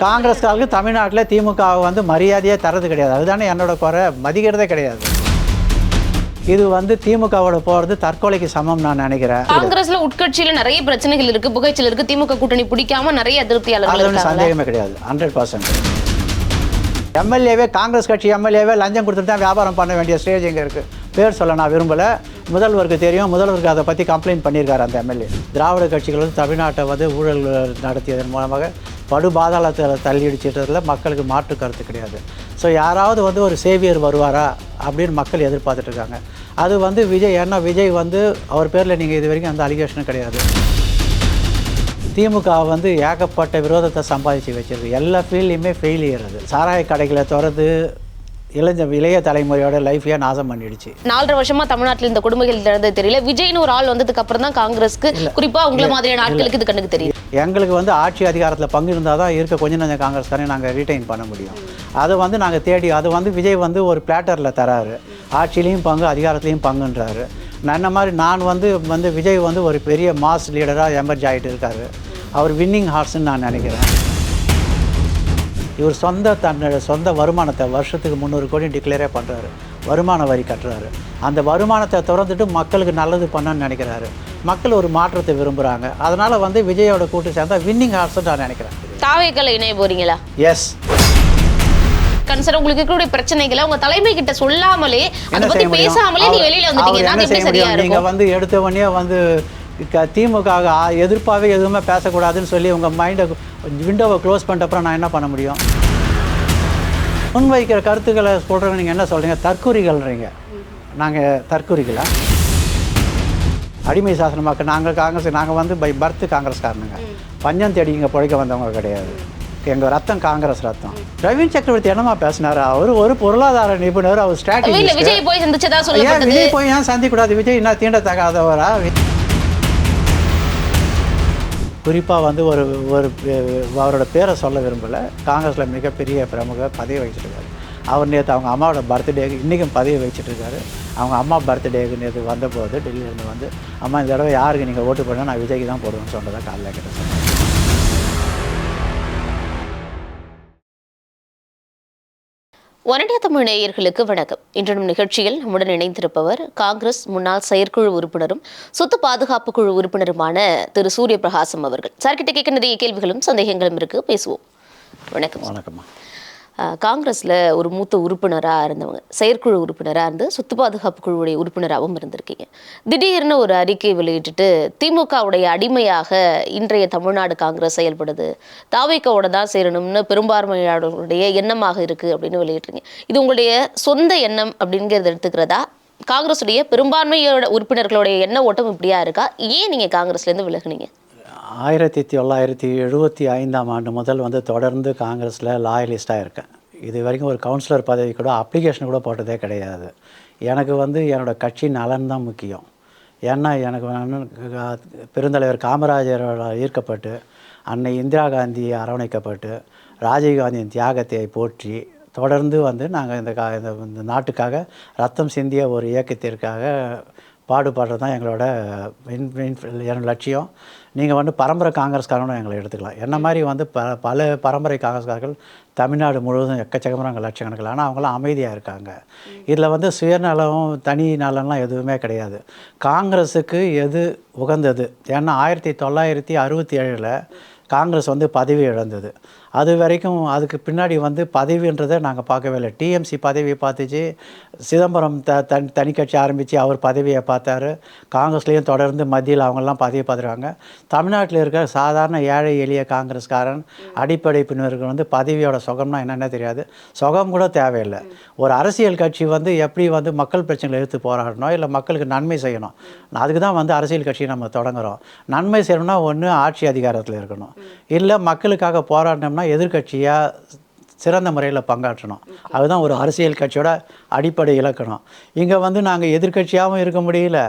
காங்கிரஸ்காரர்களுக்கு தமிழ்நாட்டில் திமுக வந்து மரியாதையே தரது கிடையாது. அதுதானே என்னோட குறை? மதிக்கிறதே கிடையாது. இது வந்து திமுகவோட போகிறது தற்கொலைக்கு சமம் நான் நினைக்கிறேன். காங்கிரஸ்ல உட்கட்சியில நிறைய பிரச்சனைகள் இருக்கு. புகைச்சல் இருக்கு. திமுக கூட்டணி பிடிக்காம நிறைய அதிருப்தியாளர்கள் சந்தேகமே கிடையாது. ஹண்ட்ரட் பர்சன்ட் எம்எல்ஏவே காங்கிரஸ் கட்சி எம்எல்ஏவே லஞ்சம் கொடுத்துட்டு தான் வியாபாரம் பண்ண வேண்டிய ஸ்டேஜ் எங்கே இருக்குது பேர் சொல்ல நான் விரும்பலை. முதல்வருக்கு தெரியும். முதல்வருக்கு அதை பற்றி கம்ப்ளைண்ட் பண்ணியிருக்காரு அந்த எம்எல்ஏ திராவிட கட்சிகள் வந்து தமிழ்நாட்டை வந்து ஊழல் நடத்தியதன் மூலமாக படு பாதாளத்தில் தள்ளிடிச்சிட்டதில் மக்களுக்கு மாற்று கருத்து கிடையாது. ஸோ யாராவது வந்து ஒரு சேவியர் வருவாரா அப்படின்னு மக்கள் எதிர்பார்த்துட்டு இருக்காங்க. அது வந்து விஜய் ஏன்னா விஜய் வந்து அவர் பேரில் நீங்கள் இது வரைக்கும் அந்த அலிகேஷனும் கிடையாது. திமுக வந்து ஏகப்பட்ட விரோதத்தை சம்பாதிச்சு வச்சிருக்கு. எல்லா ஃபீல்ட்லையுமே ஃபெயிலியர் அது சாராய கடைகளை திறந்து இளைஞ இளைய தலைமுறையோட லைஃபையே நாசம் பண்ணிடுச்சு. நாலரை வருஷமா தமிழ்நாட்டுல இந்த கொடுமைகள் நடந்தது தெரியல. விஜய்னு ஒரு ஆள் வந்ததுக்கு அப்புறம் தான் காங்கிரஸ்க்கு குறிப்பா உங்களை மாதிரியான ஆட்களுக்கு இது கண்ணுக்கு தெரியும் எங்களுக்கு வந்து ஆட்சி அதிகாரத்தில் பங்கு இருந்தால் தான் இருக்க கொஞ்சம் கொஞ்சம் காங்கிரஸ்காரையும் நாங்கள் ரீட்டைன் பண்ண முடியும். அதை வந்து நாங்கள் தேடி அது வந்து விஜய் வந்து ஒரு பிளாட்டரில் தராரு. ஆட்சியிலையும் பங்கு அதிகாரத்துலேயும் பங்குன்றாரு. நான் என்ன மாதிரி நான் வந்து வந்து விஜய் வந்து ஒரு பெரிய மாஸ் லீடராக எமர்ஜ் ஆகிட்டு இருக்காரு. அவர் வின்னிங் ஹார்ஸ்ன்னு நான் நினைக்கிறேன். இவர் சொந்த தன்னோட சொந்த வருமானத்தை வருஷத்துக்கு முந்நூறு கோடி டிக்ளேரே பண்ணுறாரு வருமான வரி கட்டுறாரு. அந்த வருமானத்தை திறந்துட்டு மக்களுக்கு நல்லது பண்ணணும்னு நினைக்கிறாரு. மக்கள் ஒரு மாற்றத்தை விரும்புகிறாங்க அதனால் வந்து விஜயோட கூட்டு சேர்ந்தா வின்னிங் ஹார்ஸ்ன்னு நான் நினைக்கிறேன். தாவேக்கல இணைய போறீங்களா? எஸ் கன்சர் உங்களுக்கு இருக்கக்கூடிய பிரச்சனைகளை உங்க தலைமை கிட்ட சொல்லாமலே அதை பத்தி பேசாமலே நீ வெளியில வந்துட்டீங்கன்னா எப்படி சரியா முடியும்? நீங்க இருக்கும் வந்து எடுத்த உடனே வந்து க- திமுக எதிர்ப்பாகவே எதுவுமே பேசக்கூடாதுன்னு சொல்லி உங்க மைண்டை விண்டோவை க்ளோஸ் பண்ணிட்ட அப்புறம் நான் என்ன பண்ண முடியும்? முன்வைக்கிற கருத்துக்களை சொல்கிறவங்க நீங்கள் என்ன சொல்கிறீங்க தற்குறிகள்ன்றீங்க நாங்கள் தற்குறிகளா? அடிமை சாசனமாக்க நாங்கள் காங்கிரஸ் நாங்கள் வந்து பை பர்த் காங்கிரஸ்காரனுங்க. பஞ்சம் தேடி இங்கே பிழைக்க வந்தவங்க கிடையாது. எங்கள் ரத்தம் காங்கிரஸ் ரத்தம். பிரவீன் சக்கரவர்த்தி என்னமா பேசினாரு? அவர் ஒரு பொருளாதார நிபுணர் அவர் ஸ்ட்ராட்டஜி விஜய் போய் சந்திச்சதா ஏன் சொல்லப்பட்டது விஜய் போய் ஏன் சந்திக்கூடாது விஜய் என்ன தீண்டத்தகாதவரா? குறிப்பாக வந்து ஒரு ஒரு அவரோட பேரை சொல்ல விரும்பலை. காங்கிரஸில் மிகப்பெரிய பிரமுக பதவி வகிச்சிருக்காரு. அவர் நேற்று அவங்க அம்மாவோட பர்த்டேக்கு இன்றைக்கும் பதவி வச்சுட்டுருக்காரு அவங்க அம்மா பர்த்டேக்கு நேற்று வந்தபோது டெல்லியிலேருந்து வந்து அம்மா இந்த தடவை யாருக்கு நீங்கள் ஓட்டு போடணும் நான் விஜய்க்கு தான் போடுவேன்னு சொன்னதை காலையில் கிட்ட சொன்னேன் ஒனடிய தமிழ் நேயர்களுக்கு வணக்கம். இன்றும் நிகழ்ச்சியில் நம்முடன் இணைந்திருப்பவர் காங்கிரஸ் முன்னாள் செயற்குழு உறுப்பினரும் சொத்து பாதுகாப்பு குழு உறுப்பினருமான திரு. சூரிய பிரகாசம் அவர்கள். சார்கிட்ட கேட்க நிறைய கேள்விகளும் சந்தேகங்களும் இருக்கு. பேசுவோம். வணக்கம் வணக்கம்மா. காங்கிரஸில் ஒரு மூத்த உறுப்பினராக இருந்தவங்க செயற்குழு உறுப்பினராக இருந்து சொத்து பாதுகாப்பு குழுவுடைய உறுப்பினராகவும் இருந்திருக்கீங்க. திடீர்னு ஒரு அறிக்கை வெளியிட்டுட்டு திமுகவுடைய அடிமையாக இன்றைய தமிழ்நாடு காங்கிரஸ் செயல்படுது தாவைக்காவோட தான் சேரணும்னு பெரும்பான்மையாளர்களுடைய எண்ணமாக இருக்குது அப்படின்னு வெளியிட்டுறீங்க இது உங்களுடைய சொந்த எண்ணம் அப்படிங்கிறத எடுத்துக்கிறதா? காங்கிரஸுடைய பெரும்பான்மையோட உறுப்பினர்களுடைய எண்ண ஓட்டம் இப்படியா இருக்கா? ஏன் நீங்கள் காங்கிரஸ்லேருந்து விலகுனீங்க? ஆயிரத்தி தொள்ளாயிரத்தி எழுபத்தி ஐந்தாம் ஆண்டு முதல் வந்து தொடர்ந்து காங்கிரஸில் லாயலிஸ்ட்டாக இருக்கேன். இது வரைக்கும் ஒரு கவுன்சிலர் பதவி கூட அப்ளிகேஷன் கூட போட்டதே கிடையாது. எனக்கு வந்து என்னோடய கட்சி நலன் தான் முக்கியம். ஏன்னா எனக்கு பெருந்தலைவர் காமராஜரோட ஈர்க்கப்பட்டு அன்னை இந்திரா காந்தி அரவணைக்கப்பட்டு ராஜீவ்காந்தியின் தியாகத்தை போற்றி தொடர்ந்து வந்து நாங்கள் இந்த கா இந்த இந்த நாட்டுக்காக ரத்தம் சிந்திய ஒரு இயக்கத்திற்காக பாடுபடுறது தான் எங்களோட என் லட்சியம். நீங்கள் வந்து பரம்பரை காங்கிரஸ்காரனும் எங்களை எடுத்துக்கலாம். என்ன மாதிரி வந்து ப பல பரம்பரை காங்கிரஸ்காரர்கள் தமிழ்நாடு முழுவதும் எக்கச்சக்கமாக லட்சக்கணக்கில் ஆனால் அவங்களாம் அமைதியாக இருக்காங்க. இதில் வந்து சுயநலம் தனி நலம்லாம் எதுவுமே கிடையாது. காங்கிரஸுக்கு எது உகந்தது? ஏன்னா ஆயிரத்தி தொள்ளாயிரத்தி அறுபத்தி ஏழில் காங்கிரஸ் வந்து பதவி இழந்தது. அது வரைக்கும் அதுக்கு பின்னாடி வந்து பதவின்றதை நாங்கள் பார்க்கவே இல்லை. டிஎம்சி பதவியை பார்த்துச்சு. சிதம்பரம் த தனி தனி கட்சி ஆரம்பித்து அவர் பதவியை பார்த்தாரு. காங்கிரஸ்லேயும் தொடர்ந்து மத்தியில் அவங்கெல்லாம் பதவி பார்த்துருக்காங்க தமிழ்நாட்டில் இருக்கிற சாதாரண ஏழை எளிய காங்கிரஸ்காரன் அடிப்படை பின்னர்கள் வந்து பதவியோட சுகம்னா என்னென்ன தெரியாது. சுகம் கூட தேவையில்லை. ஒரு அரசியல் கட்சி வந்து எப்படி வந்து மக்கள் பிரச்சனைகளை எடுத்து போராடணும்? இல்லை மக்களுக்கு நன்மை செய்யணும்? அதுக்கு தான் வந்து அரசியல் கட்சி நம்ம தொடங்குகிறோம் நன்மை செய்யணும்னா ஒன்று ஆட்சி அதிகாரத்தில் இருக்கணும். இல்லை மக்களுக்காக போராடணும்னா எதிர்க்கட்சியாக சிறந்த முறையில் பங்காற்றணும். அதுதான் ஒரு அரசியல் கட்சியோட அடிப்படை இலக்கணம். இங்கே வந்து நாங்கள் எதிர்க்கட்சியாகவும் இருக்க முடியல.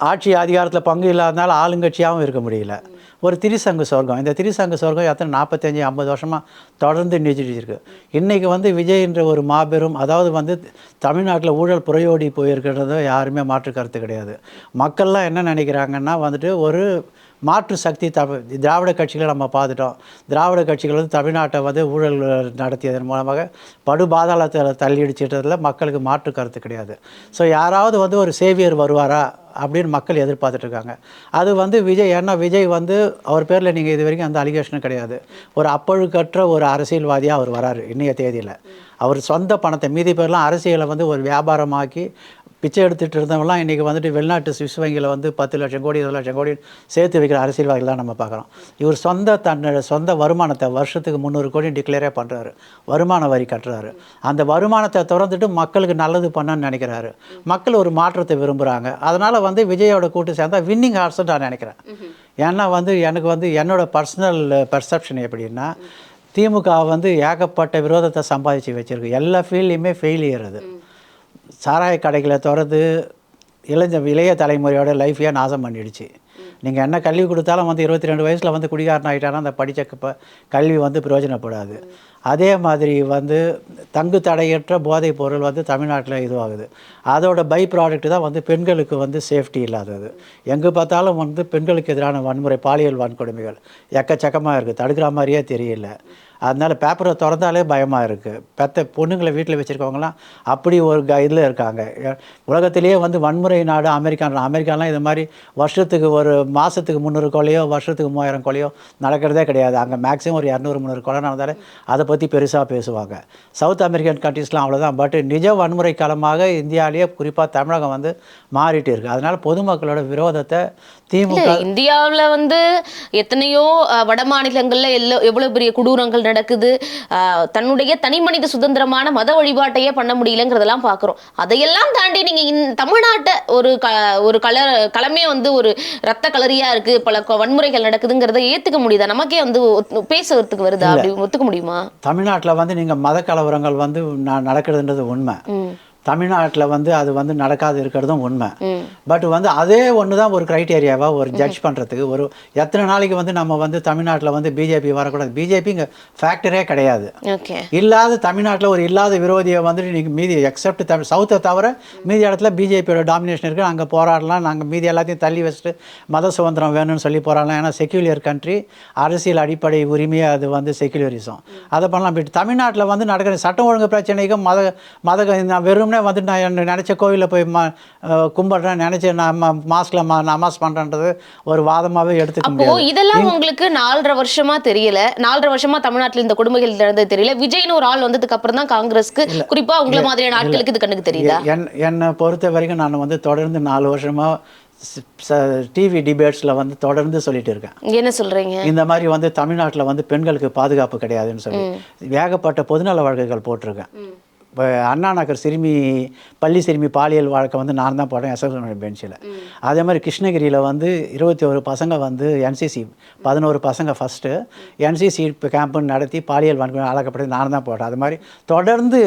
ஆட்சி அதிகாரத்தில் பங்கு இல்லாதனால ஆளுங்கட்சியாகவும் இருக்க முடியல. ஒரு திரிசங்கு சொர்க்கம். இந்த திரிசங்கு சொர்க்கம் எத்தனை நாற்பத்தஞ்சு ஐம்பது வருஷமாக தொடர்ந்து நீடிச்சிட்டு இருக்கு. இன்றைக்கி வந்து விஜய்ன்ற ஒரு மாபெரும் அதாவது வந்து தமிழ்நாட்டில் ஊழல் புறையோடி போயிருக்கிறது யாருமே மாற்று கருத்து கிடையாது. மக்கள்லாம் என்ன நினைக்கிறாங்கன்னா வந்துட்டு ஒரு மாற்று சக்தி தமிழ் திராவிட கட்சிகளை நம்ம பார்த்துட்டோம். திராவிட கட்சிகள் வந்து தமிழ்நாட்டை வந்து ஊழல் நடத்தியதன் மூலமாக படுபாதாளத்தில் தள்ளியடிச்சிட்டதில் மக்களுக்கு மாற்று கருத்து கிடையாது. ஸோ யாராவது வந்து ஒரு சேவியர் வருவாரா அப்படின்னு மக்கள் எதிர்பார்த்துட்டு இருக்காங்க. அது வந்து விஜய் ஏன்னா விஜய் வந்து அவர் பேரில் நீங்கள் இது வரைக்கும் அந்த அலிகேஷனும் கிடையாது. ஒரு அப்பழுக்கற்ற ஒரு அரசியல்வாதியாக அவர் வராரு இன்றைய தேதியில். அவர் சொந்த பணத்தை மீதி பேர்லாம் அரசியலை வந்து ஒரு வியாபாரமாக்கி பிச்சை எடுத்துகிட்டு இருந்தவங்களாம் இன்றைக்கி வந்துட்டு வெளிநாட்டு சுவிஸ் வங்கியில் வந்து பத்து லட்சம் கோடி இருபது லட்சம் கோடி சேர்த்து வைக்கிற அரசியல்வாதிகள் தான் நம்ம பார்க்குறோம். இவர் சொந்த தன்னோட சொந்த வருமானத்தை வருஷத்துக்கு முந்நூறு கோடி டிக்ளேரே பண்ணுறாரு வருமான வரி கட்டுறாரு. அந்த வருமானத்தை திறந்துட்டு மக்களுக்கு நல்லது பண்ணணும்னு நினைக்கிறாரு. மக்கள் ஒரு மாற்றத்தை விரும்புகிறாங்க அதனால் வந்து விஜயோட கூட்டு சேர்ந்தா வின்னிங் ஹார்ட்ஸ்னு நான் நினைக்கிறேன். ஏன்னா வந்து எனக்கு வந்து என்னோடய பர்சனல் பர்செப்ஷன் எப்படின்னா திமுக வந்து ஏகப்பட்ட விரோதத்தை சம்பாதிச்சு வச்சுருக்கு. எல்லா ஃபீல்ட்லேயுமே ஃபெயிலியர் அது. சாராய கடைகளை திறந்து இளைஞ இளைய தலைமுறையோட லைஃப்பையே நாசம் பண்ணிடுச்சு. நீங்கள் என்ன கல்வி கொடுத்தாலும் வந்து இருபத்தி ரெண்டு வயசில் வந்து குடிகாரன் ஆகிட்டானா அந்த படித்த இப்போ கல்வி வந்து பிரயோஜனப்படாது. அதே மாதிரி வந்து தங்கு தடையற்ற போதைப் பொருள் வந்து தமிழ்நாட்டில் இதுவாகுது. அதோட பை ப்ராடக்ட் தான் வந்து பெண்களுக்கு வந்து சேஃப்டி இல்லாதது. எங்கே பார்த்தாலும் வந்து பெண்களுக்கு எதிரான வன்முறை பாலியல் வன்கொடுமைகள். எக்கச்சக்கமாக இருக்குது தடுக்கிற மாதிரியே தெரியல. அதனால் பேப்பரை திறந்தாலே பயமாக இருக்குது பெத்த பொண்ணுங்களை வீட்டில் வச்சுருக்கவங்களாம் அப்படி ஒரு க இதில் இருக்காங்க. உலகத்திலேயே வந்து வன்முறை நாடு அமெரிக்கான் அமெரிக்காலாம் இது மாதிரி வருஷத்துக்கு ஒரு மாதத்துக்கு முந்நூறு கொலையோ வருஷத்துக்கு மூவாயிரம் கொலையோ நடக்கிறதே கிடையாது. அங்கே மேக்ஸிமம் ஒரு இரநூறு முந்நூறு கொலை நடந்தாலே அதை பற்றி பெருசாக பேசுவாங்க. சவுத் அமெரிக்கன் கண்ட்ரீஸ்லாம் அவ்வளோதான் பட் நிஜ வன்முறை களமாக இந்தியாவிலேயே குறிப்பாக தமிழகம் வந்து மாறிட்டு இருக்குது அதனால் பொதுமக்களோட விரோதத்தை திமுக இந்தியாவில் வந்து எத்தனையோ வட மாநிலங்களில் எல்லோ எவ்வளோ பெரிய கொடூரங்கள் நடக்குது. தன்னுடைய தனி மனித சுதந்திரமான மத வழிபாட்டையே பண்ண முடியலங்கிறதெல்லாம் பாக்குறோம். அதையெல்லாம் தாண்டி நீங்க இந்த தமிழ்நாட்டை ஒரு க ஒரு கல களமே வந்து ஒரு ரத்த கலரியா இருக்கு. பல வன்முறைகள் நடக்குதுங்கிறத ஏத்துக்க முடியுதா? நமக்கே வந்து பேசுறதுக்கு வருதா? அப்படி ஒத்துக்க முடியுமா? தமிழ்நாட்டில் வந்து நீங்கள் மத கலவரங்கள் வந்து ந- நடக்கிறதுன்றது உண்மை. தமிழ்நாட்டில் வந்து அது வந்து நடக்காது இருக்கிறதும் உண்மை. பட் வந்து அதே ஒன்று தான் ஒரு க்ரைட்டேரியாவா ஒரு ஜட்ஜ் பண்ணுறதுக்கு ஒரு எத்தனை நாளைக்கு வந்து நம்ம வந்து தமிழ்நாட்டில் வந்து பிஜேபி வரக்கூடாது. பிஜேபி இங்கே ஃபேக்டரே கிடையாது. இல்லாத தமிழ்நாட்டில் ஒரு இல்லாத விரோதியை வந்துட்டு நீங்கள் மீதி எக்ஸப்ட் தமிழ் சவுத்தை தவிர மீதி இடத்துல பிஜேபியோட டாமினேஷன் இருக்குது அங்கே போராடலாம். நாங்கள் மீதி எல்லாத்தையும் தள்ளி வச்சுட்டு மத சுதந்திரம் வேணும்னு சொல்லி போராடலாம். ஏன்னா செக்யூலியர் கண்ட்ரி அரசியல் அடிப்படை உரிமையை அது வந்து செக்யூலரிசம் அதை பண்ணலாம். பட் தமிழ்நாட்டில் வந்து நடக்கிற சட்டம் ஒழுங்கு பிரச்சனைக்கும் மத மத நான் வெறுமனே வந்து நான் நினச்ச கோவிலில் போய் ம கும்பிட்றேன் நினச்ச நான் மாஸ்கில் மா நமாஸ் பண்ணுறன்றது ஒரு வாதமாகவே எடுத்துக்க அப்போ முடியாது. இதெல்லாம் உங்களுக்கு நாலரை வருஷமா தெரியல. நாலரை வருஷமா தமிழ்நாட்டுல இந்த கொடுமைகள் நடந்தது தெரியல. விஜய்னு ஒரு ஆள் வந்ததுக்கு அப்புறம் தான் காங்கிரஸ்க்கு குறிப்பா உங்களை மாதிரியான ஆட்களுக்கு இது கண்ணுக்கு தெரியுதா? என் என்னை பொறுத்த வரைக்கும் நான் வந்து தொடர்ந்து நாலு வருஷமாக டிவி டிபேட்ஸில் வந்து தொடர்ந்து சொல்லிட்டு இருக்கேன். என்ன சொல்றீங்க? இந்த மாதிரி வந்து தமிழ்நாட்டில் வந்து பெண்களுக்கு பாதுகாப்பு கிடையாதுன்னு சொல்லி. ஏகப்பட்ட பொதுநல வழக்குகள் போட்டிருக்கேன். இப்போ அண்ணா நகர் சிறுமி பள்ளி சிறுமி பாலியல் வழக்கை வந்து நான் தான் போட்டேன் எஸ்எஸ்எல் பெஞ்சில். அதே மாதிரி கிருஷ்ணகிரியில் வந்து இருபத்தி ஒரு பசங்க வந்து என்சிசி பதினோரு பசங்க ஃபஸ்ட்டு என்சிசி கேம்ப்புன்னு நடத்தி பாலியல் வன்கொடுமை அழகப்படி நான் தான் போட்டேன். அது மாதிரி தொடர்ந்து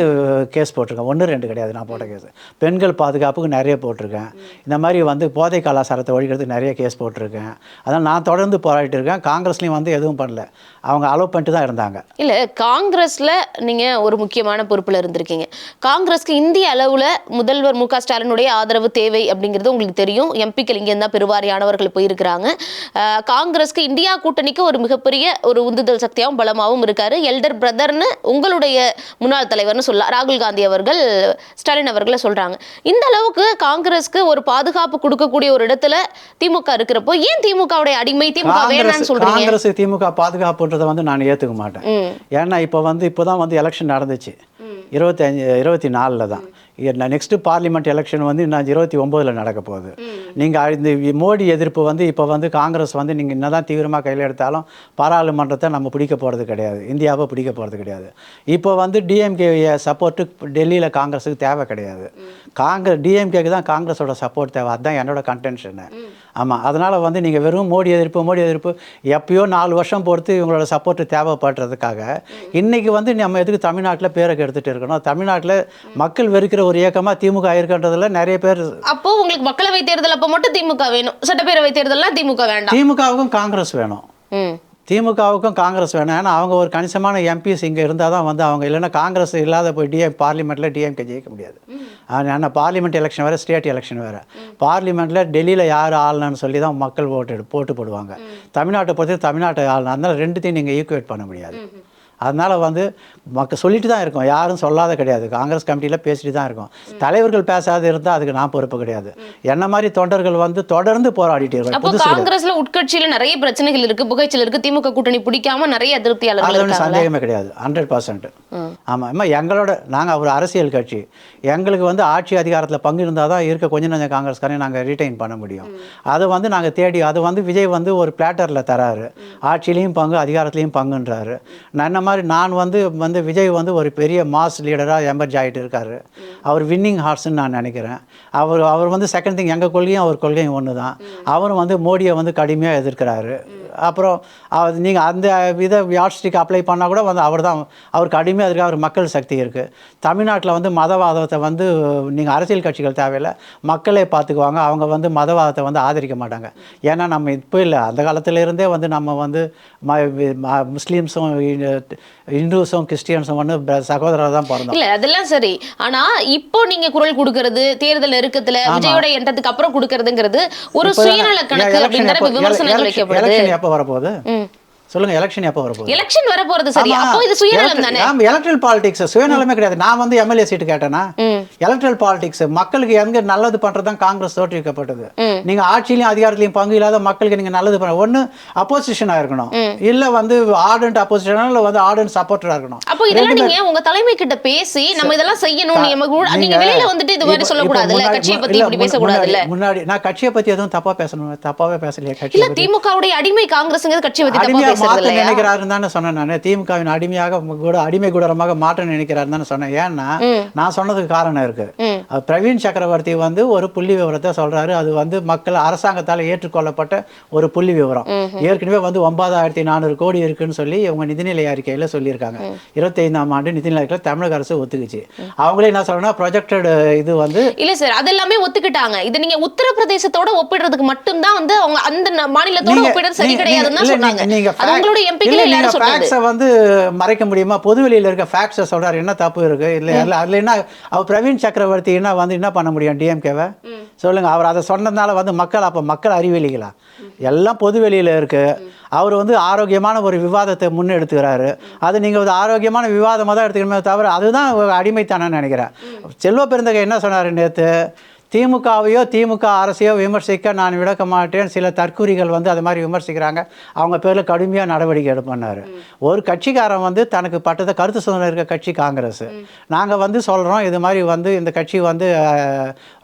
கேஸ் போட்டிருக்கேன். ஒன்று ரெண்டு கிடையாது. நான் போட்ட கேஸ் பெண்கள் பாதுகாப்புக்கு நிறைய போட்டிருக்கேன். இந்த மாதிரி வந்து போதை கலாச்சாரத்தை ஒழிக்கிறதுக்கு நிறைய கேஸ் போட்டிருக்கேன். அதான் நான் தொடர்ந்து போராடிட்டு இருக்கேன். காங்கிரஸ்லேயும் வந்து எதுவும் பண்ணல. அவங்க அலோவ் பண்ணிட்டு தான் இருந்தாங்க. இல்ல காங்கிரஸ்ல நீங்க ஒரு முக்கியமான பொறுப்புல இருந்திருக்கீங்க. காங்கிரஸ்க்கு இந்திய அளவுல முதல்வர் மு க ஸ்டாலினுடைய ஆதரவு தேவை அப்படிங்கிறது உங்களுக்கு தெரியும். எம்பிக்கள் இங்க இருந்தா பெருவாரியானவர்கள் போயிருக்கிறாங்க. காங்கிரஸ்க்கு இந்தியா கூட்டணிக்கு ஒரு மிகப்பெரிய ஒரு உந்துதல் சக்தியாகவும் பலமாகவும் இருக்காரு. எல்டர் பிரதர்னு உங்களுடைய முன்னாள் தலைவர்னு சொல்லலாம் ராகுல் காந்தி அவர்கள் ஸ்டாலின் அவர்களை சொல்றாங்க. இந்த அளவுக்கு காங்கிரஸ்க்கு ஒரு பாதுகாப்பு கொடுக்கக்கூடிய ஒரு இடத்துல திமுக இருக்கிறப்போ ஏன் திமுகவுடைய அடிமை திமுக வேணாம்னு காங்கிரஸ் திமுக பாதுகாப்புன்றதை வந்து நான் ஏற்றுக்க மாட்டேன். ஏன்னா இப்போ வந்து இப்போ தான் வந்து எலெக்ஷன் நடந்துச்சு. இருபத்தஞ்சு இருபத்தி நாலில் தான். நெக்ஸ்ட்டு பார்லிமெண்ட் எலெக்ஷன் வந்து இன்னும் இருபத்தி ஒம்போதில் நடக்க போகுது. நீங்கள் இந்த மோடி எதிர்ப்பு வந்து இப்போ வந்து காங்கிரஸ் வந்து நீங்கள் என்னதான் தீவிரமாக கையில் எடுத்தாலும் பாராளுமன்றத்தை நம்ம பிடிக்க போகிறது கிடையாது. இந்தியாவை பிடிக்க போகிறது கிடையாது. இப்போ வந்து டிஎம்கே சப்போர்ட்டு டெல்லியில் காங்கிரஸுக்கு தேவை கிடையாது. காங்கிரஸ் டிஎம்கேக்கு தான் காங்கிரஸோட சப்போர்ட் தேவை. அதுதான் என்னோட கன்டென்ஷனு ஆமாம் அதனால் வந்து நீங்கள் வெறும் மோடி எதிர்ப்பு மோடி எதிர்ப்பு எப்பயோ நாலு வருஷம் பொறுத்து இவங்களோட சப்போர்ட்டு தேவைப்படுறதுக்காக இன்றைக்கி வந்து நம்ம எதுக்கு தமிழ்நாட்டில் பேரை எடுத்துகிட்டு இருக்கணும்? தமிழ்நாட்டில் மக்கள் வெறுக்கிற ஒரு இயக்கமாக திமுக இருக்கின்றதுல நிறைய பேர் அப்போ உங்களுக்கு மக்களவை தேர்தல் அப்போ மட்டும் திமுக வேணும். சட்டப்பேரவை தேர்தல்லாம் திமுக வேண்டாம். திமுகவுக்கும் காங்கிரஸ் வேணும். திமுகவுக்கும் காங்கிரஸ் வேணும். ஏன்னா அவங்க ஒரு கணிசமான எம்பிஸ் இங்கே இருந்தால் தான் வந்து அவங்க இல்லைன்னா காங்கிரஸ் இல்லாத போய் டிஎம் பார்லிமெண்ட்டில் டிஎம்கே ஜெயிக்க முடியாது. ஏன்னா பார்லிமெண்ட் எலெக்ஷன் வேறு ஸ்டேட் எலெக்ஷன் வேறு. பார்லிமெண்ட்டில் டெல்லியில் யார் ஆளணும்னு சொல்லி தான் மக்கள் ஓட்டு போட்டு போடுவாங்க. தமிழ்நாட்டை பொறுத்து தமிழ்நாட்டை ஆளணும் அதனால் ரெண்டுத்தையும் நீங்கள் ஈக்குவேட் பண்ண முடியாது. அதனால் வந்து மக்கள் சொல்லிட்டு தான் இருக்கோம். யாரும் சொல்லாத கிடையாது. காங்கிரஸ் கமிட்டியில் பேசிட்டு தான் இருக்கோம். தலைவர்கள் பேசாத இருந்தால் அதுக்கு நான் பொறுப்பு கிடையாது. என்ன மாதிரி தொண்டர்கள் வந்து தொடர்ந்து போராடிட்டு இருக்கோம் காங்கிரஸ்ல உட்கட்சியில நிறைய பிரச்சனைகள் இருக்கு. புகைச்சல் இருக்கு. திமுக கூட்டணி பிடிக்காம நிறைய அதிருப்தியாளர்கள் சந்தேகமே கிடையாது. ஹண்ட்ரட் பர்சன்ட் ஆமாம் அம்மா எங்களோட நாங்கள் ஒரு அரசியல் கட்சி. எங்களுக்கு வந்து ஆட்சி அதிகாரத்தில் பங்கு இருந்தால் தான் இருக்க கொஞ்சம் நஞ்சம் காங்கிரஸ்காரையும் நாங்கள் ரீட்டைன் பண்ண முடியும். அதை வந்து நாங்கள் தேடி அது வந்து விஜய் வந்து ஒரு பிளாட்டரில் தராரு. ஆட்சியிலையும் பங்கு அதிகாரத்துலேயும் பங்குன்றாரு. நான் என்ன மாதிரி நான் வந்து வந்து விஜய் வந்து ஒரு பெரிய மாஸ் லீடராக எமர்ஜ் ஆகிட்டு இருக்காரு. அவர் வின்னிங் ஹார்ட்ஸ்ன்னு நான் நினைக்கிறேன். அவர் அவர் வந்து செகண்ட் திங் எங்கள் கொள்கையும் அவர் கொள்கையும் ஒன்று தான் அவரும் வந்து மோடியை வந்து கடுமையாக எதிர்க்கிறாரு. அப்புறம் நீங்கள் அந்த வித யாட்ஸ்டிக் அப்ளை பண்ணால் கூட வந்து அவர் தான் அவருக்கு அடிமையாக இருக்க அவர் மக்கள் சக்தி இருக்குது தமிழ்நாட்டில் வந்து மதவாதத்தை வந்து நீங்கள் அரசியல் கட்சிகள் தேவையில்லை மக்களே பார்த்துக்குவாங்க அவங்க வந்து மதவாதத்தை வந்து ஆதரிக்க மாட்டாங்க. ஏன்னா நம்ம இப்போ இல்லை அந்த காலத்திலேருந்தே வந்து நம்ம வந்து ம ம- முஸ்லீம்ஸும் இந்துஸும் கிறிஸ்டியன்ஸும் ஒன்று சகோதரராக தான் பிறந்தோம். இல்ல அதெல்லாம் சரி. ஆனா இப்போ நீங்க குரல் கொடுக்கறது தேர்தல் நெருக்கத்துல விஜயோட எண்ணத்துக்கு அப்புறம் கொடுக்கறதுங்கிறது ஒரு சுயநல கணக்கு இப்ப விமர்சனங்கள் வைக்கப்படுது எப்போ வரப்போகுது. சொல்லுங்க எலெக்ஷன் எப்போ வரப்போகுது? எலெக்ஷன் வர போறது சரி அப்போ இது சுயநலம் தானே. எலக்ட்ரல் பாலிடிக்ஸ் சுயநலமே கிடையாது. நான் வந்து எம்எல்ஏ சீட்டு கேட்டேனா? ம். எலக்ட்ரல் பாலிடிக்ஸ் மக்களுக்கு எங்க நல்லது பண்றது தான் காங்கிரஸ் தோற்றுவிக்கப்பட்டது. நீங்க ஆட்சியிலையும் அதிகாரத்திலையும் பங்கு இல்லாத மக்களுக்கு நீங்க நல்லது பண்ண ஒண்ணு அப்போசிஷனா இருக்கணும். இல்ல வந்து ஆர்டன்ட் அப்போசிஷனா இல்ல வந்து ஆர்டன்ட் சப்போர்ட்டரா இருக்கணும். அப்போ இதெல்லாம் நீங்க உங்க தலைமை கிட்ட பேசி நம்ம இதெல்லாம் செய்யணும். நீங்க வெளியில வந்துட்டு இது மாதிரி சொல்லக்கூடாதுல்ல? இப்ப கட்சியை பத்தி இல்ல, இப்படி பேசக்கூடாதுல்ல? முன்னாடி- முன்னாடி நான் கட்சியை பத்தி எதுவும் தப்பா பேசணும் தப்பாவே பேசலையே கட்சி இல்ல திமுகவுடைய அடிமை காங்கிரஸ்ங்கிறது கட்சியை பத்தி தப்பா பேசுறது நினைக்கிறாருன்னு தானே சொன்னேன் நான். திமுகவின் அடிமையாக கூட அடிமை கூடரமாக மாற்ற நினைக்கிறாருன்னு தானே சொன்னேன். ஏன்னா நான் சொன்னதுக்கு காரணம் இருக்கு. ம். அது பிரவீன் சக்கரவர்த்தி வந்து ஒரு புள்ளி விவரத்தை சொல்றாரு. அது வந்து மக்கள் அரசாங்கத்தால் ஏற்றுக்கொள்ளப்பட்ட ஒரு புள்ளி விவரம். ஏற்கனவே வந்து ஒன்பதாயிரத்தி நானூறு கோடி இருக்குன்னு சொல்லி இவங்க நிதிநிலை அறிக்கையில சொல்லியிருக்காங்க. இருபத்தைந்தாம் ஆண்டு நிதிநிலை அறிக்கையில் தமிழக அரசு ஒத்துக்குச்சு. அவங்களே என்ன சொல்றாங்கன்னா ப்ரொஜெக்டட் இது வந்து இல்ல சார் அதெல்லாமே ஒத்துக்கிட்டாங்க. இது நீங்க உத்தரப்பிரதேசத்தோட ஒப்பிடுறதுக்கு மட்டும்தான் வந்து அவங்க அந்த மாநிலத்தோட ஒப்பிடுறது சரி கிடையாதுன்னு சொன்னாங்க. அது உங்களுடைய எம்பிக்கள் எல்லாரும் வந்து மறைக்க முடியுமா? பொதுவெளியில இருக்க ஃபேக்ட்ஸை சொல்றாரு. என்ன தப்பு இருக்கு? இல்ல அதுல என்ன அவர் பிரவீன் சக்கரவர்த்தி என்ன வந்து என்ன பண்ண முடியும் டிஎம்கேவை சொல்லுங்க. அவர் அதை சொன்னதுனால வந்து மக்கள் அப்ப மக்கள் அறிவெளிகளா? எல்லாம் பொதுவெளியில இருக்கு. அவர் வந்து ஆரோக்கியமான ஒரு விவாதத்தை முன்னெடுத்துக்கிறாரு. அது நீங்க ஒரு ஆரோக்கியமான விவாதமாக தான் எடுத்துக்கணுமே தவிர அதுதான் ஒரு அடிமைத்தனம்னு நினைக்கிறேன். செல்வ பெருந்தகை என்ன சொன்னாரு நேத்து? திமுகவையோ திமுக அரசையோ விமர்சிக்க நான் விளக்க மாட்டேன். சில தற்கூரிகள் வந்து அது மாதிரி விமர்சிக்கிறாங்க. அவங்க பேரில் கடுமையாக நடவடிக்கை எடுப்பண்ணாரு ஒரு கட்சிக்காரன் வந்து தனக்கு பட்டத கருத்து சுதந்திரம் இருக்க கட்சி காங்கிரஸ். நாங்கள் வந்து சொல்கிறோம் இது மாதிரி வந்து இந்த கட்சி வந்து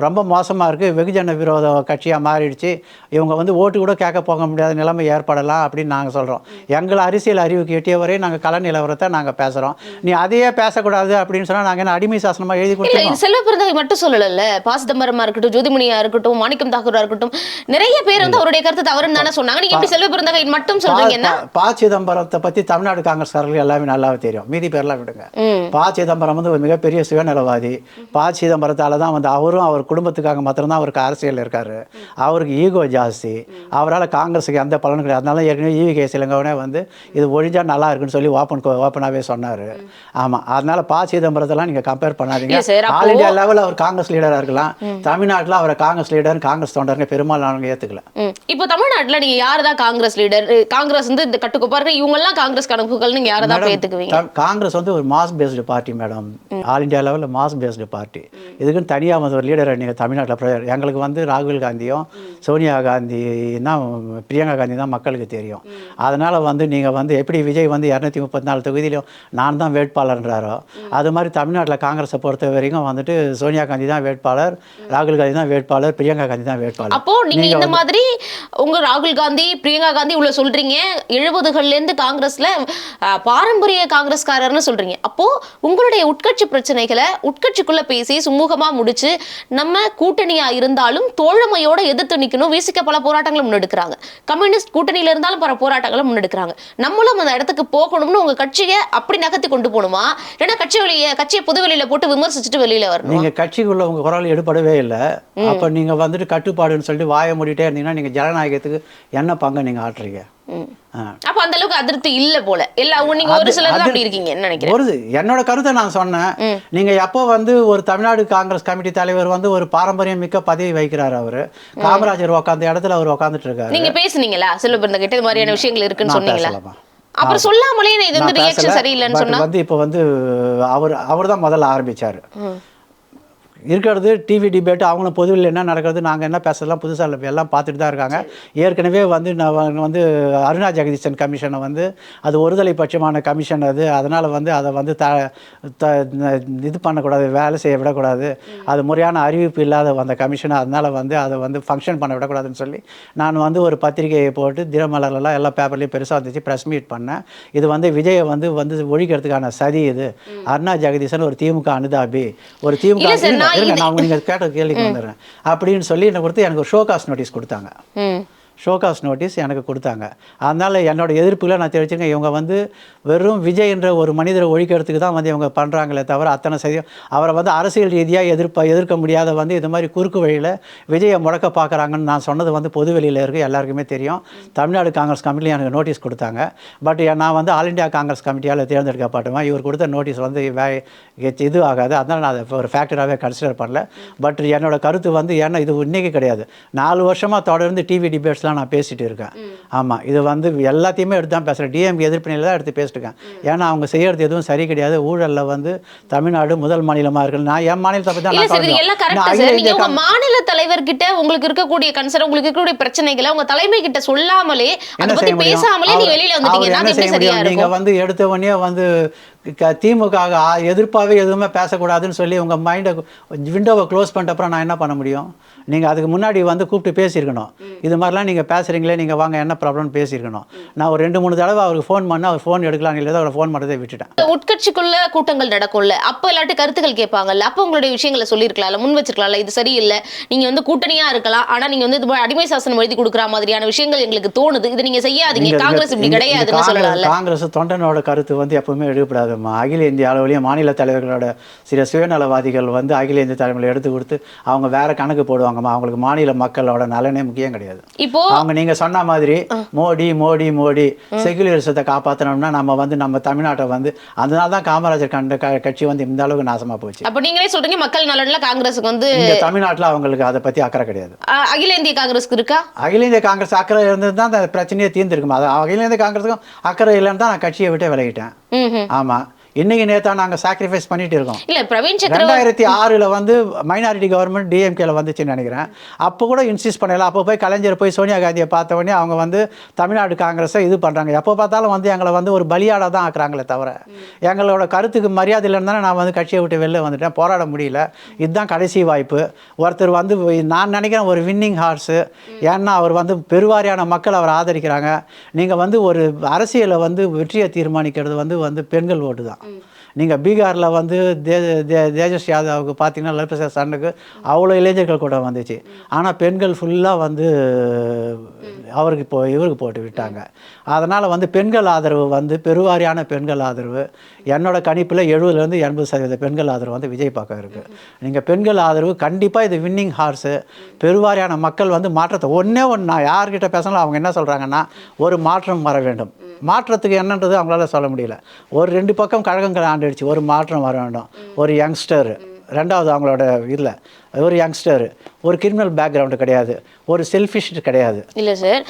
ரொம்ப மோசமாக இருக்குது வெகுஜன விரோத கட்சியாக மாறிடுச்சு. இவங்க வந்து ஓட்டு கூட கேட்க போக முடியாத நிலைமை ஏற்படலாம் அப்படின்னு நாங்கள் சொல்கிறோம் எங்களை அரசியல் அறிவுக்கு எட்டிய வரை நாங்கள் கள நிலவரத்தை நாங்கள் பேசுகிறோம் நீ அதையே பேசக்கூடாது அப்படின்னு சொன்னால் நாங்கள் என்ன அடிமை சாசனமாக எழுதி இது செல்வ பிறந்தகை மட்டும் சொல்லல பா சிதம்பரமா இருக்கட்டும் ஜோதிமணியா இருக்கட்டும் மாணிக்கம் தாக்கூரா இருக்கட்டும் நிறைய பேர் வந்து அவருடைய கருத்து தவறுன்னு தானே சொன்னாங்க. நீங்க எப்படி செல்வ பிறந்தகை மட்டும் சொல்றீங்கன்னா பா- சிதம்பரத்தை பத்தி தமிழ்நாடு காங்கிரஸ்காரர்கள் எல்லாமே நல்லாவே தெரியும். மீதி பேர்லாம் விடுங்க. பா சிதம்பரம் வந்து ஒரு மிகப்பெரிய சுயநலவாதி. பா சிதம்பரத்தால தான் வந்து அவரும் அவர் குடும்பத்துக்காக மாத்திரம்தான் அவருக்கு அரசியல் இருக்காரு. அவருக்கு ஈகோ ஜாஸ்தி. அவரால் காங்கிரஸுக்கு எந்த பலனும் கிடையாது. அதனால ஏற்கனவே ஈவி கே சிலங்கவனே வந்து இது ஒழிஞ்சா நல்லா இருக்குன்னு சொல்லி ஓப்பன் ஓப்பனாகவே சொன்னார். ஆமாம் அதனால பா சிதம்பரத்தெல்லாம் நீங்கள் கம்பேர் பண்ணாதீங்க. ஆல் இந்தியா லெவலில் அவர் காங்கிரஸ் லீடராக இருக்கலாம். தமிழ்நாட்டில் அவரை காங்கிரஸ் லீடர் காங்கிரஸ் தொண்டர்னு பெரும்பாலானவங்க ஏற்றுக்கல. இப்போ தமிழ்நாட்டுல நீங்க யார் தான் காங்கிரஸ் லீடர் காங்கிரஸ் வந்து இந்த கட்டுக்கோப்பா இருக்கு இவங்க எல்லாம் காங்கிரஸ் கணக்குகள் நீங்க யாரை தான் மேடம், ஏத்துக்குவீங்க? கா- காங்கிரஸ் வந்து ஒரு mass based party madam. All India லெவலில் மாஸ் பேஸ்டு பார்ட்டி இதுக்குன்னு தனியாக வந்து ஒரு லீடர் நீங்கள் தமிழ்நாட்டில் எங்களுக்கு வந்து ராகுல் காந்தியும் சோனியா காந்தி தான் பிரியங்கா காந்தி தான் மக்களுக்கு தெரியும். அதனால் வந்து நீங்கள் வந்து எப்படி விஜய் வந்து இரநூத்தி முப்பத்தி நாலு தொகுதியிலும் நான் தான் வேட்பாளர்ன்றாரோ அது மாதிரி தமிழ்நாட்டில் காங்கிரஸை பொறுத்த வரைக்கும் வந்துட்டு சோனியா காந்தி தான் வேட்பாளர் ராகுல் காந்தி தான் வேட்பாளர் பிரியங்கா காந்தி தான் வேட்பாளர். அப்போ நீங்க இந்த மாதிரி உங்க ராகுல் காந்தி பிரியங்கா காந்தி இவ்வளவு சொல்றீங்க. எழுபதுகள்ல இருந்து காங்கிரஸ்ல பாரம்பரிய காங்கிரஸ்காரர்னு சொல்றீங்க. அப்போ உங்களுடைய உட்கட்சி பிரச்சனைகளை உட்கட்சிக்குள்ள பேசி சுமூகமா முடிச்சு நம்ம கூட்டணியா இருந்தாலும் தோழமையோட எதிர்த்து நிக்கணும். வீசிக்க பல போராட்டங்களை முன்னெடுக்கிறாங்க. கம்யூனிஸ்ட் கூட்டணியில இருந்தாலும் பல போராட்டங்களை முன்னெடுக்கிறாங்க. நம்மளும் அந்த இடத்துக்கு போகணும்னு உங்க கட்சியை அப்படி நகர்த்தி கொண்டு போகணுமா? இல்லைன்னா கட்சி வெளியே கட்சியை பொது வெளியில போட்டு விமர்சிச்சுட்டு வெளியில வரணும்? நீங்க கட்சிக்குள்ள உங்க குரல் எடுபடவே இல்லை அப்ப நீங்க வந்துட்டு கட்டுப்பாடுன்னு சொல்லிட்டு வாயை மூடிட்டே இருந்தீங்கன்னா நீங்க ஜனநாயகத்துக்கு என்ன பங்கை நீங்க ஆட்டுறீங்க. அப்ப அந்த அளவுக்கு அதிருப்தி இல்ல போல. எல்லா நீங்க ஒரு சிலர் அப்படி இருக்கீங்கன்னு நினைக்கிறேன் ஒரு என்னோட கருத்தை நான் சொன்னேன். நீங்க எப்போ வந்து ஒரு தமிழ்நாடு காங்கிரஸ் கமிட்டி தலைவர் வந்து ஒரு பாரம்பரியம் மிக்க பதவி வைக்கிறார் அவரு? காமராஜர் உட்காந்த இடத்துல அவர் உட்காந்துட்டு இருக்காரு. நீங்க பேசுனீங்களா? செல்வபிறந்த கிட்ட இது மாதிரியான விஷயங்கள் இருக்குன்னு சொன்னீங்களா? அப்புறம் சொல்லாமலே இது வந்து ரியாக்ஷன். சரியில்லைன்னு சொன்னா? வந்து இப்போ வந்து அவர் அவர் தான் முதல்ல ஆரம்பிச்சார். இருக்கிறது டிவி டிபேட் அவங்களும் பொதுவில் என்ன நடக்கிறது நாங்கள் என்ன பேசலாம் புதுசாக எல்லாம் பார்த்துட்டு தான் இருக்காங்க. ஏற்கனவே வந்து நான் வந்து அருணா ஜெகதீசன் கமிஷனை வந்து அது ஒருதலை பட்சமான கமிஷன் அது. அதனால் வந்து அதை வந்து த இது பண்ணக்கூடாது வேலை செய்ய விடக்கூடாது. அது முறையான அறிவிப்பு இல்லாத அந்த கமிஷனை. அதனால் வந்து அதை வந்து ஃபங்க்ஷன் பண்ண விடக்கூடாதுன்னு சொல்லி நான் வந்து ஒரு பத்திரிகையை போட்டு தினமலர்லாம் எல்லா பேப்பர்லேயும் பெருசாக வந்துச்சு ப்ரெஸ் மீட் பண்ணேன். இது வந்து விஜயை வந்து வந்து ஒழிக்கிறதுக்கான சதி இது. அருணா ஜெகதீசன் ஒரு திமுக அனுதாபி. ஒரு திமுக இருங்க, நான் இருங்க, இது- நான் நீங்க கேட்ட கேள்விக்கு வந்துடுறேன். அப்படின்னு சொல்லி என்ன கொடுத்து எனக்கு ஒரு ஷோகாஸ் நோட்டீஸ் கொடுத்தாங்க. ஷோகாஸ் நோட்டீஸ் எனக்கு கொடுத்தாங்க. அதனால் என்னோடய எதிர்ப்புகளை நான் தெரிவிச்சிருக்கேன் இவங்க வந்து வெறும் விஜய் என்ற ஒரு மனிதரை ஒழிக்கிறதுக்கு தான் வந்து இவங்க பண்ணுறாங்களே தவிர அத்தனை செய்தியும் அவரை வந்து அரசியல் ரீதியாக எதிர்ப்ப எதிர்க்க முடியாத வந்து இது மாதிரி குறுக்கு வழியில் விஜயை முடக்க பார்க்குறாங்கன்னு நான் சொன்னது வந்து பொதுவெளியில் இருக்குது எல்லாருக்குமே தெரியும். தமிழ்நாடு காங்கிரஸ் கமிட்டியில் எனக்கு நோட்டீஸ் கொடுத்தாங்க. பட் நான் வந்து ஆல் இந்தியா காங்கிரஸ் கமிட்டியால் தேர்ந்தெடுக்கப்பட்டுவேன் இவர் கொடுத்த நோட்டீஸ் வந்து வே இது ஆகாது. அதனால் நான் அதை ஒரு ஃபேக்டராகவே கன்சிடர் பண்ணல. பட் என்னோடய கருத்து வந்து ஏன்னா இது இன்றைக்கி கிடையாது. நாலு வருஷமாக தொடர்ந்து டிவி டிபேட்ஸ் டிபேட்ஸ்லாம் நான் பேசிட்டு இருக்கேன். ஆமாம் இது வந்து எல்லாத்தையுமே எடுத்து தான் பேசுகிறேன் டிஎம்கே எதிர்ப்பு நிலையில் தான் எடுத்து பேசிட்டு இருக்கேன் ஏன்னா அவங்க செய்யறது எதுவும் சரி கிடையாது. ஊழலில் வந்து தமிழ்நாடு முதல் மாநிலமாக இருக்குது நான் என் மாநிலத்தை பற்றி தான் மாநில தலைவர்கிட்ட உங்களுக்கு இருக்கக்கூடிய கன்சர்ன் உங்களுக்கு இருக்கக்கூடிய பிரச்சனைகளை உங்க தலைமை கிட்ட சொல்லாமலே அதை பத்தி பேசாமலே அவர் வெளியில முடியும்? நீங்க வந்து எடுத்த உடனே வந்து திமுக எதிர்ப்பாகவே எதுவுமே பேசக்கூடாதுன்னு சொல்லி உங்க மைண்டை விண்டோவை க்ளோஸ் பண்ணிட்ட அப்புறம் நான் என்ன பண்ண முடியும்? நீங்க அதுக்கு முன்னாடி வந்து கூப்பிட்டு பேசியிருக்கணும். இது மாதிரிலாம் நீங்க பேசுறீங்களே நீங்க வாங்க என்ன ப்ராப்ளம்னு பேசியிருக்கணும். நான் ஒரு ரெண்டு மூணு தடவை அவருக்கு ஃபோன் பண்ண அவர் ஃபோன் எடுக்கலாம் இல்லை அவரை ஃபோன் பண்ணதே விட்டுட்டேன். உட்கட்சிக்குள்ள கூட்டங்கள் நடக்கும்ல அப்ப இல்லாட்டி கருத்துக்கள் கேட்பாங்கல்ல அப்ப உங்களுடைய விஷயங்களை சொல்லியிருக்கலாம்ல முன் வச்சிருக்கலாம்ல இது சரியில்லை நீங்க வந்து கூட்டணியா இருக்கலாம் ஆனா நீங்க வந்து இது அடிமை சாசனம் எழுதி கொடுக்குற மாதிரியான விஷயங்கள் எங்களுக்கு தோணுது இது நீங்க செய்யாதீங்க காங்கிரஸ் இப்படி கிடையாதுன்னு சொல்லலாம்ல. காங்கிரஸ் தொண்டனோட கருத்து வந்து எப்பவுமே எடுபடாதும்மா அகில இந்திய அளவுலயும் மாநில தலைவர்களோட சில சுயநலவாதிகள் வந்து அகில இந்திய தலைமையில் எடுத்து கொடுத்து அவங்க வேற கணக்கு போடுவாங்கம்மா அவங்களுக்கு மாநில மக்களோட நலனே முக்கியம் கிடையாது. இப்போ அவங்க நீங்க சொன்ன மாதிரி மோடி மோடி மோடி செகுலரிசத்தை காப்பாத்தணும்னா நம்ம வந்து நம்ம தமிழ்நாட்டை வந்து அதனால தான் காமராஜர் கண்ட கட்சி வந்து இந்த அளவுக்கு நாசமா போச்சு. அப்ப நீங்களே சொல்றீங்க மக்கள் நலன்ல காங்கிரஸுக்கு வந்து தமிழ்நாட்டுல அவங்களுக்கு அதை பத்தி அக்கறை கிடையாது. அகில இந்திய காங்கிரஸ்க்கு இருக்கா? அகில இந்திய காங்கிரஸ் அக்கறை இருந்தது தான் அந்த பிரச்சனையே தீர்ந்துருக்குமா? அது அகில இந்திய காங்கிரஸுக்கும் அக்கறை இல்லைன்னு தான் நான் கட்சியை விட்டு விலகிட்டேன். ம்ஹும். இன்னைக்கு நேத்தா நாங்க சாக்ரிஃபைஸ் பண்ணிட்டு இருக்கோம். இல்ல பிரவீன் ரெண்டாயிரத்தி ஆறுல வந்து மைனாரிட்டி கவர்மெண்ட் டிஎம்கேல வந்துச்சுன்னு நினைக்கிறேன். அப்போ கூட இன்சிஸ்ட் பண்ணல. அப்போ போய் கலைஞர் போய் சோனியா காந்தியை பார்த்த உடனே அவங்க வந்து தமிழ்நாடு காங்கிரஸை இது பண்றாங்க. எப்போ பார்த்தாலும் வந்து எங்களை வந்து ஒரு பலியாடாக தான் ஆக்குறாங்களே தவிர எங்களோட கருத்துக்கு மரியாதை இல்லைன்னு தானே நான் வந்து கட்சியை விட்டு வெளில வந்துட்டேன். போராட முடியல. இதுதான் கடைசி வாய்ப்பு. ஒருத்தர் வந்து நான் நினைக்கிறேன் ஒரு வின்னிங் ஹார்ஸு ஏன்னா அவர் வந்து பெருவாரியான மக்கள் அவர் ஆதரிக்கிறாங்க. நீங்கள் வந்து ஒரு அரசியலை வந்து வெற்றியை தீர்மானிக்கிறது வந்து வந்து பெண்கள் ஓட்டு தான் நீங்கள் பீகாரில் வந்து தே தே- தேஜஸ் யாதவுக்கு பார்த்தீங்கன்னா லல் பிரசாத் சண்ணுக்கு அவ்வளோ இளைஞர்கள் கூட வந்துச்சு. ஆனால் பெண்கள் ஃபுல்லாக வந்து அவருக்கு இப்போ இவருக்கு போட்டு விட்டாங்க. அதனால் வந்து பெண்கள் ஆதரவு வந்து பெருவாரியான பெண்கள் ஆதரவு. என்னோடய கணிப்பில் எழுபதுலேருந்து எண்பது சதவீத பெண்கள் ஆதரவு வந்து விஜய் பக்கம் இருக்குது நீங்கள் பெண்கள் ஆதரவு கண்டிப்பாக இது வின்னிங் ஹார்ஸு பெருவாரியான மக்கள் வந்து மாற்றத்தை ஒன்றே ஒன்று நான் யார்கிட்ட பேசினாலும் அவங்க என்ன சொல்கிறாங்கன்னா ஒரு மாற்றம் வர வேண்டும். மாற்றத்துக்கு என்னன்றது அவங்களால சொல்ல முடியல. ஒரு ரெண்டு பக்கம் கழகங்கள் ஆண்டுடுச்சு. ஒரு மாற்றம் வர வேண்டும். ஒரு யங்ஸ்டர் ரெண்டாவது அவங்களோட இதில் ஒரு யங்ஸ்டர் ஒரு கிரிமினல் பேக்ரவுண்டு கிடையாது. ஒரு செல்ஃபிஷ் கிடையாது. இல்லை சார்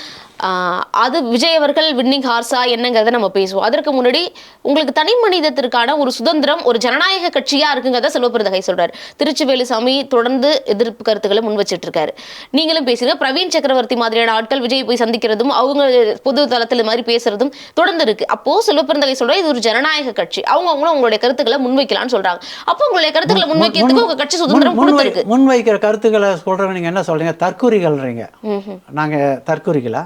அது விஜய் அவர்கள் வின்னிங் ஹார்ஸா என்னங்கிறத நம்ம பேசுவோம். அதற்கு முன்னாடி உங்களுக்கு தனி மனிதத்திற்கான ஒரு சுதந்திரம் ஒரு ஜனநாயக கட்சியா இருக்குங்கிறத செல்வப்பிரதகை சொல்றாரு. திருச்சி வேலுசாமி தொடர்ந்து எதிர்ப்பு கருத்துக்களை முன் வச்சிட்டு இருக்காரு நீங்களும் பேசுங்க. பிரவீன் சக்கரவர்த்தி மாதிரியான ஆட்கள் விஜய் போய் சந்திக்கிறதும் அவங்க பொது தளத்தில் மாதிரி பேசுறதும் தொடர்ந்து இருக்கு. அப்போ செல்வப்பிரந்தகை சொல்ற இது ஒரு ஜனநாயக கட்சி. அவங்க அவங்களும் உங்களுடைய கருத்துக்களை முன்வைக்கலாம்னு சொல்றாங்க. அப்போ உங்களுடைய கருத்துக்களை முன்வைக்கிறதுக்கு உங்க கட்சி சுதந்திரம் கொடுத்துருக்கு. முன்வைக்கிற கருத்துக்களை சொல்கிறவங்க நீங்கள் என்ன சொல்கிறீங்க தற்கூரிகள்ன்றீங்க ம்ஹும். நாங்கள் தற்கூரிகளா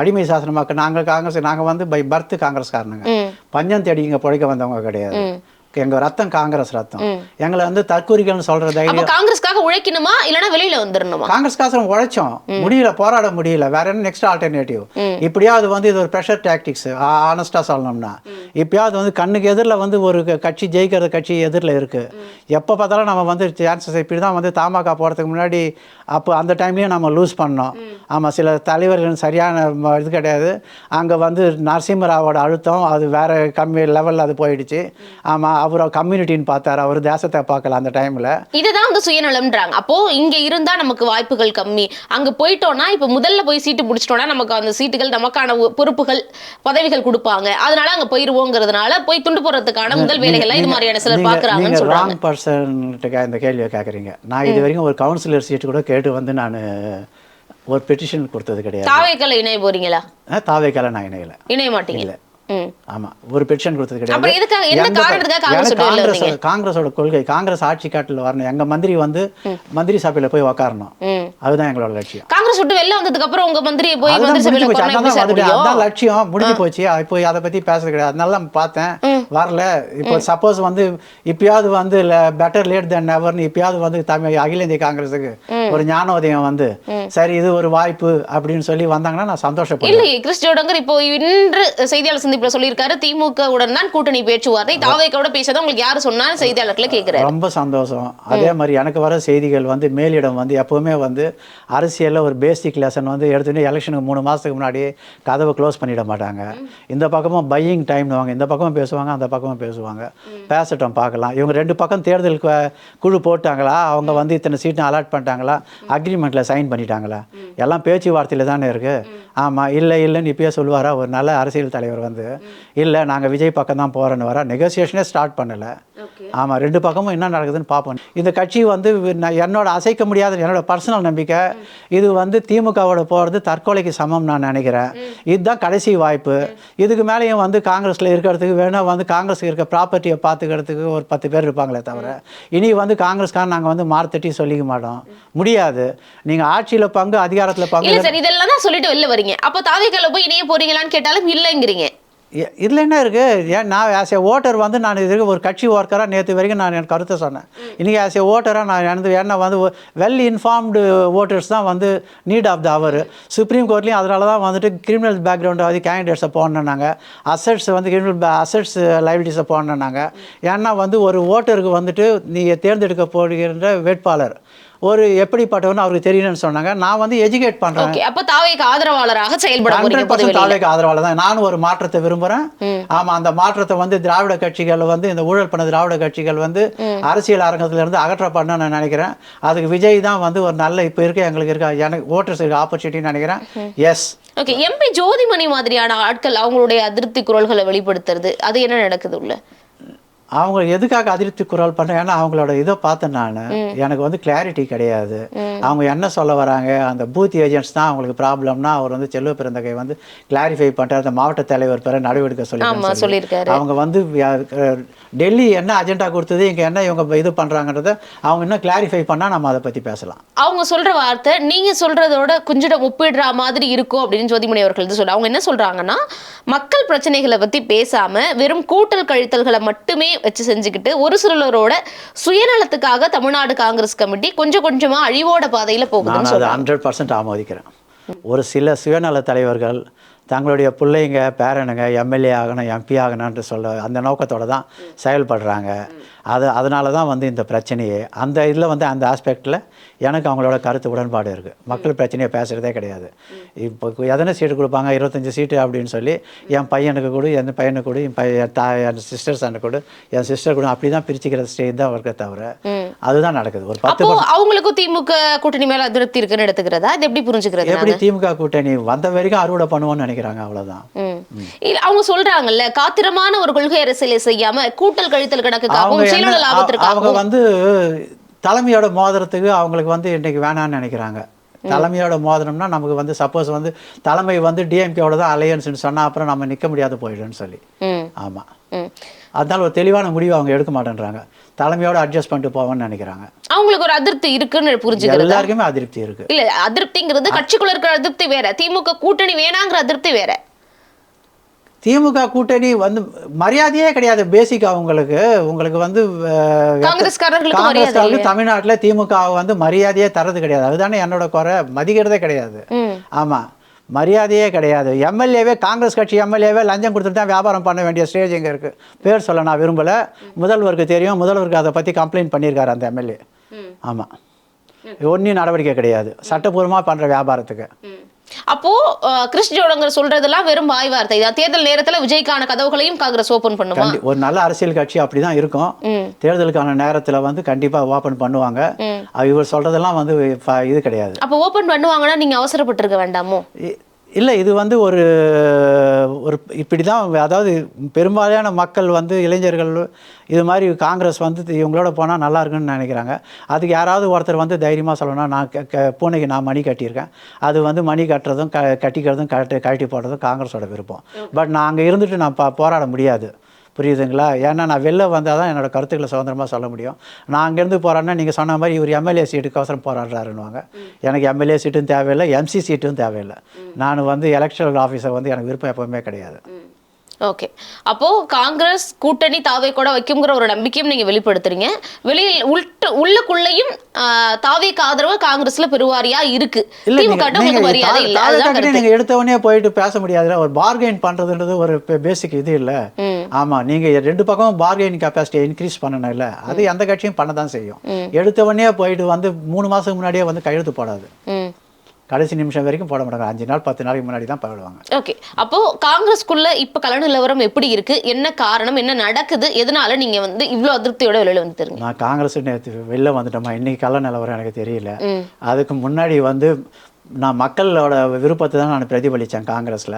அடிமை சாசனமாக்க நாங்கள் காங்கிரஸ் நாங்கள் வந்து பை பர்த் காங்கிரஸ்காரனுங்க. பஞ்சம் தேடி இங்கே பிழைக்க வந்தவங்க கிடையாது. எங்கள் ரத்தம் காங்கிரஸ் ரத்தம். எங்களை வந்து தற்கூரிகள்னு சொல்கிற அப்ப தைரியம் காங்கிரஸ்க்காக உழைக்கணுமா? இல்லைன்னா வெளியில வந்துடணுமா காங்கிரஸ் காசம் உழைச்சோம் முடியல போராட முடியல. வேற என்ன நெக்ஸ்ட் ஆல்டர்னேட்டிவ் இப்படியாவது வந்து இது ஒரு ப்ரெஷர் டாக்டிக்ஸ் ஆனஸ்டா சொல்லணும்னா. இப்பயாவது வந்து கண்ணுக்கு எதிரில் வந்து ஒரு கட்சி ஜெயிக்கிற கட்சி எதிரில் இருக்கு. எப்போ பார்த்தாலும் நம்ம வந்து சான்சஸ் இப்படி தான் வந்து தமாக போகிறதுக்கு முன்னாடி அப்போ அந்த டைம்லேயும் நம்ம லூஸ் பண்ணோம். ஆமாம் சில தலைவர்கள் சரியான இது கிடையாது. அங்கே வந்து நரசிம்மராவோட அழுத்தம் அது வேற கம்மி லெவலில் அது போயிடுச்சு. ஆமாம் அவர் கம்யூனிட்டின்னு பார்த்தாரு அவர் தேசத்தை பார்க்கல அந்த டைமில் இதுதான் வந்து சுயநலம்ன்றாங்க. அப்போ இங்க இருந்தா நமக்கு வாய்ப்புகள் கம்மி. அங்க போயிட்டோம்னா இப்ப முதல்ல போய் சீட்டு பிடிச்சிட்டோம்னா நமக்கு அந்த சீட்டுகள் நமக்கான பொறுப்புகள் பதவிகள் கொடுப்பாங்க. அதனால அங்க போயிருவோங்கிறதுனால போய் துண்டு போடுறதுக்கான முதல் வேலைகள்லாம் இது மாதிரியான சிலர் பாக்குறாங்கன்னு நீங்கள் சொல்றாங்க. ராங் பர்சன்ட்டு இந்த கேள்வியை கேட்குறீங்க நான் இது வரைக்கும் ஒரு கவுன்சிலர் சீட்டு கூட கேட்டு வந்து நான் ஒரு பெட்டிஷன் கொடுத்தது கிடையாது. தாவேக்கல இணைய போறீங்களா தாவேக்கால நான் இணையல. இணைய மாட்டீங்க. இல்ல. ஒரு பெட்டிஷன் கொடுத்தது கிடையாது? காங்கிரஸோட கொள்கை காங்கிரஸ் ஆட்சி காட்டில் வரணும். எங்க மந்திரி வந்து மந்திரி சபையில போய் உக்காரணும். அதுதான் எங்களோட லட்சியம். காங்கிரஸ் விட்டு வெளில வந்ததுக்கு அப்புறம் உங்க போய் மந்திரி சபையில. உட்கார்ந்தா அதான் லட்சியம். முடிஞ்சு போச்சு. இப்போ அதை பத்தி பேசுறது கிடையாது. அதனால தான் பார்த்தேன். வரல. இப்போ சப்போஸ் வந்து இப்பயாவது வந்து பெட்டர் லேட் தென் நெவர்னு இப்பயாவது வந்து தமிழ் அகில இந்திய காங்கிரஸுக்கு ஒரு ஞானோதயம் வந்து சரி இது ஒரு வாய்ப்பு அப்படின்னு சொல்லி வந்தாங்கன்னா நான் சந்தோஷப்படுவேன். இல்லை கிறிஸ் ஜோடங்கர் இப்போ இன்று செய்தியாளர் சந்திப்புல சொல்லியிருக்காரு திமுக உடன் தான் கூட்டணி பேச்சுவார்த்தை தாவேக்கோட பேசதான் உங்களுக்கு யாரு சொன்னாலும் செய்தியாளர்களை கேட்கிறாரு. ரொம்ப சந்தோஷம். அதே மாதிரி எனக்கு வர செய்திகள் வந்து மேலிடம் வந்து எப்போவுமே வந்து அரசியலில் ஒரு பேசிக் லெசன் வந்து எடுத்துட்டு எலெக்ஷனுக்கு மூணு மாதத்துக்கு முன்னாடி கதவை க்ளோஸ் பண்ணிட மாட்டாங்க. இந்த பக்கமும் பையிங் டைம்னுவாங்க இந்த பக்கமும் பேசுவாங்க. அந்த பக்கமும் பேசுவாங்க. பேசட்டும் பார்க்கலாம். இவங்க ரெண்டு பக்கம் தேர்தல் கு- குழு போட்டாங்களா? அவங்க வந்து இத்தனை சீட்டு அலாட் பண்ணிட்டாங்களா? அக்ரிமெண்ட்டில் சைன் பண்ணிட்டாங்களா? எல்லாம் பேச்சுவார்த்தையில் தானே இருக்குது ஆமாம் இல்லை இல்லைன்னு இப்பயே சொல்லுவாரா? ஒரு நல்ல அரசியல் தலைவர் வந்து இல்லை நாங்கள் விஜய் பக்கம் தான் போகிறேன்னு வர நெகோசியேஷனே ஸ்டார்ட் பண்ணலை. ஆமாம் ரெண்டு பக்கமும் என்ன நடக்குதுன்னு பார்ப்போம். இந்த கட்சி வந்து என்னோட அசைக்க முடியாத என்னோட பர்சனல் நம்பிக்கை. இது வந்து திமுகவோட போகிறது தற்கொலைக்கு சமம் நான் நினைக்கிறேன். இதுதான் கடைசி வாய்ப்பு. இதுக்கு மேலேயும் வந்து காங்கிரஸில் இருக்கிறதுக்கு வேணா வந்து காங்கிரஸ் இருக்க ப்ராப்பர்ட்டியை பார்த்துக்கிறதுக்கு ஒரு பத்து பேர் இருப்பாங்களே தவிர இனி வந்து காங்கிரஸ்காரன் நாங்கள் வந்து மார்த்தட்டி சொல்லிக்க மாட்டோம். முடியாது. நீங்கள் ஆட்சியில் பங்கு அதிகாரத்தில் பங்கு சார் இதெல்லாம் தான் சொல்லிட்டு வெளில வரீங்க அப்ப தாவேக்கல போய் இணைய போறீங்களான்னு கேட்டாலும் இல்லைங்கிறீங்க. இதில் என்ன இருக்குது ஏன் நான் ஆஸ் ஏ ஓட்டர் வந்து நான் இது ஒரு கட்சி ஒர்க்கராக நேற்று வரைக்கும் நான் என் கருத்தை சொன்னேன். இன்றைக்கி ஆஸ் ஏ ஓட்டராக நான் எனது என்ன வந்து வெல் இன்ஃபார்ம்டு ஓட்டர்ஸ் தான் வந்து need of the hour supreme கோர்ட்லேயும் அதனால தான் வந்துட்டு கிரிமினல் பேக்ரவுண்டை வந்து கேண்டிடேட்ஸை போடணுன்னாங்க அசட்ஸ் வந்து கிரிமினல் அசட்ஸ் லைபிலிட்டிஸை போடணுன்னாங்க ஏன்னா வந்து ஒரு ஓட்டருக்கு வந்துட்டு நீங்கள் தேர்ந்தெடுக்க போடுகின்ற வேட்பாளர். ஒரு எப்படிப்பட்டவன்னு அவருக்கு தெரியணும்னு சொன்னாங்க. நான் வந்து எஜுகேட் பண்ணுறேன் ஓகே அப்ப தாவேக்கு ஆதரவாளராக செயல்பட ஹண்ட்ரட் பர்சன்ட் தாவேக்கு ஆதரவாளர் தான். நானும் ஒரு மாற்றத்தை விரும்புகிறேன் ஆமா அந்த மாற்றத்தை வந்து திராவிட கட்சிகள் வந்து இந்த ஊழல் பண்ண திராவிட கட்சிகள் வந்து அரசியல் அரங்கத்துல இருந்து அகற்றப்படணும்னு நான் நினைக்கிறேன். அதுக்கு விஜய் தான் வந்து ஒரு நல்ல இப்போ இருக்க எங்களுக்கு இருக்க எனக்கு ஓட்டர்ஸ் இருக்க ஆப்பர்ச்சுனிட்டின்னு நினைக்கிறேன். எஸ் ஓகே எம்பி ஜோதிமணி மாதிரியான ஆட்கள் அவங்களுடைய அதிருப்தி குரல்களை வெளிப்படுத்துறது அது என்ன நடக்குது உள்ள? அவங்க எதுக்காக அதிருப்தி குரல் பண்ணுறேன் ஏன்னா அவங்களோட இதை பார்த்தேன் நான் எனக்கு வந்து கிளாரிட்டி கிடையாது. அவங்க என்ன சொல்ல வராங்க? அந்த பூத் ஏஜென்ட்ஸ் தான் அவங்களுக்கு ப்ராப்ளம்னா அவர் வந்து செல்வ பிறந்தகை வந்து கிளாரிஃபை பண்ணுறாரு அந்த மாவட்ட தலைவர் பேரை நடவடிக்கை சொல்லி. அவங்க வந்து டெல்லி என்ன அஜெண்டா கொடுத்தது இங்கே என்ன இவங்க இது பண்ணுறாங்கன்றத அவங்க இன்னும் கிளாரிஃபை பண்ணால் நம்ம அதை பற்றி பேசலாம். அவங்க சொல்ற வார்த்தை நீங்க சொல்றதோட கொஞ்சம் ஒப்பிடுற மாதிரி இருக்கும் அப்படின்னு ஜோதிமணி அவர்கள் இது சொல்ல அவங்க என்ன சொல்றாங்கன்னா மக்கள் பிரச்சனைகளை பத்தி பேசாம வெறும் கூட்டல் கழித்தல்களை மட்டுமே வச்சு செஞ்சுக்கிட்டு ஒரு சிலரோட சுயநலத்துக்காக தமிழ்நாடு காங்கிரஸ் கமிட்டி கொஞ்சம் கொஞ்சமா அழிவோட பாதையில சொல்றாங்க. ஹண்ட்ரட் பர்சன்ட் ஆமோதிக்கிறேன். ஒரு சில சுயநல தலைவர்கள் தங்களுடைய பிள்ளைங்க பேரனுங்க எம்எல்ஏ ஆகணும் எம்பி ஆகணும்ன்ட்டு சொல்ல அந்த நோக்கத்தோட தான் செயல்படுறாங்க. அது அதனால தான் வந்து இந்த பிரச்சனையே. அந்த இதில் வந்து அந்த ஆஸ்பெக்டில் எனக்கு அவங்களோட கருத்து உடன்பாடு இருக்குது மக்கள் பிரச்சனையை பேசுகிறதே கிடையாது. இப்போ எத்தனை சீட்டு கொடுப்பாங்க? இருபத்தஞ்சி சீட்டு அப்படின்னு சொல்லி என் பையனுக்கு கொடு என் பையனுக்கு கொடு என் பையன் தா என் சிஸ்டர்ஸ் அண்ணன் கொடு என் சிஸ்டர் கூட. அப்படி தான் பிரிச்சுக்கிற ஸ்டேஜ் தான் இருக்க தவிர அதுதான் நடக்குது. ஒரு பத்து அப்போ அவங்களுக்கும் திமுக கூட்டணி மேல அதிருப்தி இருக்குன்னு எடுத்துக்கிறதா? இது எப்படி புரிஞ்சுக்கிறது எப்படி திமுக கூட்டணி? வந்த வரைக்கும் அறுவடை பண்ணுவோம்னு நினைக்கிறாங்க. இல்ல அவங்க சொல்றாங்கல்ல காத்திரமான ஒரு கொள்கை அரசியலை செய்யாம கூட்டல் கழித்தல் கணக்குக்காகவும் அவங்க வந்து தலைமையோட மோதிரத்துக்கு அவங்களுக்கு வந்து இன்னைக்கு வேணாம்னு நினைக்கிறாங்க. தலைமையோட மோதிரம்னா நமக்கு வந்து சப்போஸ் வந்து தலைமை வந்து டிஎம்கேவோட தான் அலையன்ஸ்னு சொன்னா அப்புறம் நம்ம நிக்க முடியாது போயிடும்னு சொல்லி. ஆமா. அதனால ஒரு தெளிவான முடிவு அவங்க எடுக்க மாட்டேன்றாங்க. தலைமையோட அட்ஜஸ்ட் பண்ணிட்டு போவோம்னு நினைக்கிறாங்க. அவங்களுக்கு ஒரு அதிருப்தி இருக்குன்னு புரிஞ்சுக்கிறது? எல்லாருக்குமே அதிருப்தி இருக்கு. இல்ல அதிருப்திங்கிறது கட்சிக்குள்ள இருக்கிற அதிருப்தி வேற. திமுக கூட்டணி வேணாங்கிற அதிருப்தி வேற. திமுக கூட்டணி வந்து மரியாதையே கிடையாது பேசிக்கா உங்களுக்கு. உங்களுக்கு வந்து காங்கிரஸ்காரர்களுக்கு தமிழ்நாட்டில் திமுக வந்து மரியாதையே தரது கிடையாது. அதுதானே என்னோட குறை. மதிக்கிறதே கிடையாது. ம். ஆமாம் மரியாதையே கிடையாது. எம்எல்ஏவே காங்கிரஸ் கட்சி எம்எல்ஏவே லஞ்சம் கொடுத்துட்டு தான் வியாபாரம் பண்ண வேண்டிய ஸ்டேஜ் இங்கே இருக்குது பேர் சொல்ல நான் விரும்பலை. முதல்வருக்கு தெரியும். முதல்வருக்கு அதை பற்றி கம்ப்ளைண்ட் பண்ணியிருக்காரு அந்த எம்எல்ஏ. ஆமாம் ஒன்றும் நடவடிக்கை கிடையாது. சட்டப்பூர்வமாக பண்ணுற வியாபாரத்துக்கு. அப்போ கிறிஸ் ஜோடங்கர் சொல்றதெல்லாம் வெறும் வாய் வார்த்தை. தேர்தல் நேரத்துல விஜய்க்கான கதவுகளையும் காங்கிரஸ் ஓபன் கண்டி ஒரு நல்ல அரசியல் கட்சி அப்படி தான் இருக்கும் தேர்தலுக்கான நேரத்தில் வந்து கண்டிப்பாக ஓப்பன் பண்ணுவாங்க. இவர் சொல்கிறதெல்லாம் வந்து இது கிடையாது. அப்போ ஓபன் பண்ணுவாங்கன்னா நீங்க அவசரப்பட்டிருக்க வேண்டாமோ? இல்லை இது வந்து ஒரு ஒரு இப்படி தான் அதாவது பெரும்பாலான மக்கள் வந்து இளைஞர்கள் இது மாதிரி காங்கிரஸ் வந்து இவங்களோட போனால் நல்லா இருக்குன்னு நினைக்கிறாங்க. அதுக்கு யாராவது ஒருத்தர் வந்து தைரியமாக சொல்லணும் நான் க- பூனைக்கு நான் மணி கட்டியிருக்கேன். அது வந்து மணி கட்டுறதும் க கட்டிக்கிறதும் கழட்டி கழட்டி போடுறதும் காங்கிரஸோட விருப்பம். பட் நான் அங்கே இருந்துட்டு நான் ப போராட முடியாது. புரியுதுங்களா? ஏன்னா நான் வெளில வந்தால் தான் என்னோட கருத்துக்களை சுதந்திரமாக சொல்ல முடியும். நான் அங்கேருந்து போகிறேன்னா நீங்கள் சொன்ன மாதிரி இவர் எம்எல்ஏ சீட்டுக்கு அவசரம் போராடுறாருன்னுவாங்க. எனக்கு எம்எல்ஏ சீட்டும் தேவையில்லை எம்சி சீட்டும் தேவையில்லை. நான் வந்து எலெக்ஷனல் ஆஃபீஸர் வந்து எனக்கு விருப்பம் எப்பவுமே கிடையாது. ஓகே அப்போ காங்கிரஸ் கூட்டணி தாவை கூட வைக்குங்கிற ஒரு நம்பிக்கையும் நீங்க வெளிப்படுத்துறீங்க. வெளியில் உள்ட்டு உள்ளுக்குள்ளேயும் தாவேக்கு ஆதரவு காங்கிரஸ்ல பெருவாரியா இருக்கு. திமுக மரியாதை இல்ல. அதுதான் கருத்து. நீங்கள் எடுத்த உடனே போயிட்டு பேச முடியாதுல்ல ஒரு பார்கெயின் பண்ணுறதுன்றது ஒரு பேசிக் இது இல்லை. ம். ஆமாம் நீங்கள் ரெண்டு பக்கமும் பார்கெயின் கெப்பாசிட்டியை இன்க்ரீஸ் பண்ணணும் இல்லை. அது எந்த கட்சியும் பண்ண தான் செய்யும். எடுத்த உடனே போயிட்டு வந்து மூணு மாதத்துக்கு முன்னாடியே வந்து கையெழுத்து போடாது. கடைசி நிமிஷம் வரைக்கும் போட மாட்டாங்க. அஞ்சு நாள் பத்து நாளைக்கு முன்னாடி தான் போயிடுவாங்க ஓகே. அப்போ காங்கிரஸ்க்குள்ள இப்ப கல நிலவரம் எப்படி இருக்கு? என்ன காரணம்? என்ன நடக்குது? எதனால நீங்க வந்து இவ்ளோ அதிருப்தியோட வெளியில வந்துருங்க நான் காங்கிரஸ் நேற்று வெளில வந்துட்டோமா இன்னைக்கு கள்ள நிலவரம் எனக்கு தெரியல. அதுக்கு முன்னாடி வந்து நான் மக்களோட விருப்பத்தை தான் நான் பிரதிபலித்தேன் காங்கிரஸில்.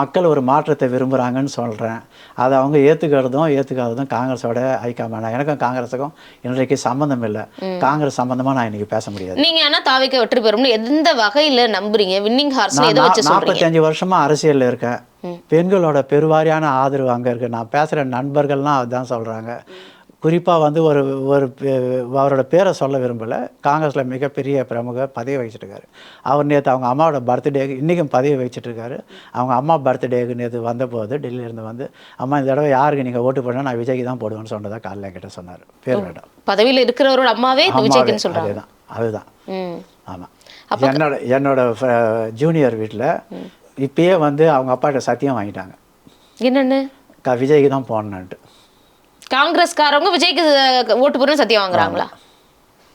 மக்கள் ஒரு மாற்றத்தை விரும்புகிறாங்கன்னு சொல்கிறேன் அதை அவங்க ஏற்றுக்கிறதும் ஏற்றுக்காததும் காங்கிரஸோட ஐக்காம எனக்கும் காங்கிரஸுக்கும் இன்றைக்கு சம்மந்தம் இல்லை. காங்கிரஸ் சம்மந்தமாக நான் இன்னைக்கு பேச முடியாது. நீங்க ஆனா தாவேக்க வெற்றி பெறும்னு எந்த வகையில நம்புறீங்க? வின்னிங் ஹார்ஸ் நாற்பத்தஞ்சு வருஷமா அரசியலில் இருக்கேன். பெண்களோட பெருவாரியான ஆதரவு அங்கே இருக்குது நான் பேசுகிற நண்பர்கள்லாம் அதுதான் சொல்கிறாங்க குறிப்பாக வந்து ஒரு ஒரு அவரோட பேரை சொல்ல விரும்பலை. காங்கிரஸில் மிகப்பெரிய பிரமுக பதவி வகிச்சிட்டு இருக்காரு அவர் நேற்று அவங்க அம்மாவோட பர்த்டேக்கு இன்றைக்கும் பதவி வகிச்சிட்டு இருக்காரு அவங்க அம்மா பர்த்டேக்கு நேற்று வந்தபோது டெல்லியிலேருந்து வந்து அம்மா இந்த தடவை யாருக்கு நீங்கள் ஓட்டு போடணும் நான் விஜய்க்கு தான் போடுவேன்னு சொன்னதா காலையில் என்கிட்ட சொன்னார். பேர் வேண்டாம். பதவியில இருக்கிறவரோட அம்மாவே விஜய்க்குன்னு சொல்றாங்க. அதேதான் அதுதான். ஆமாம் என்னோட என்னோட ஜூனியர் வீட்டில் இப்பயே வந்து அவங்க அப்பாட்ட சத்தியம் வாங்கிட்டாங்க. என்னன்னு? க விஜய்க்கு தான் போடணுன்ட்டு காங்கிரஸ்காரவங்க விஜய்க்கு ஓட்டு போடுன்னு சத்தியம் வாங்குறாங்களா?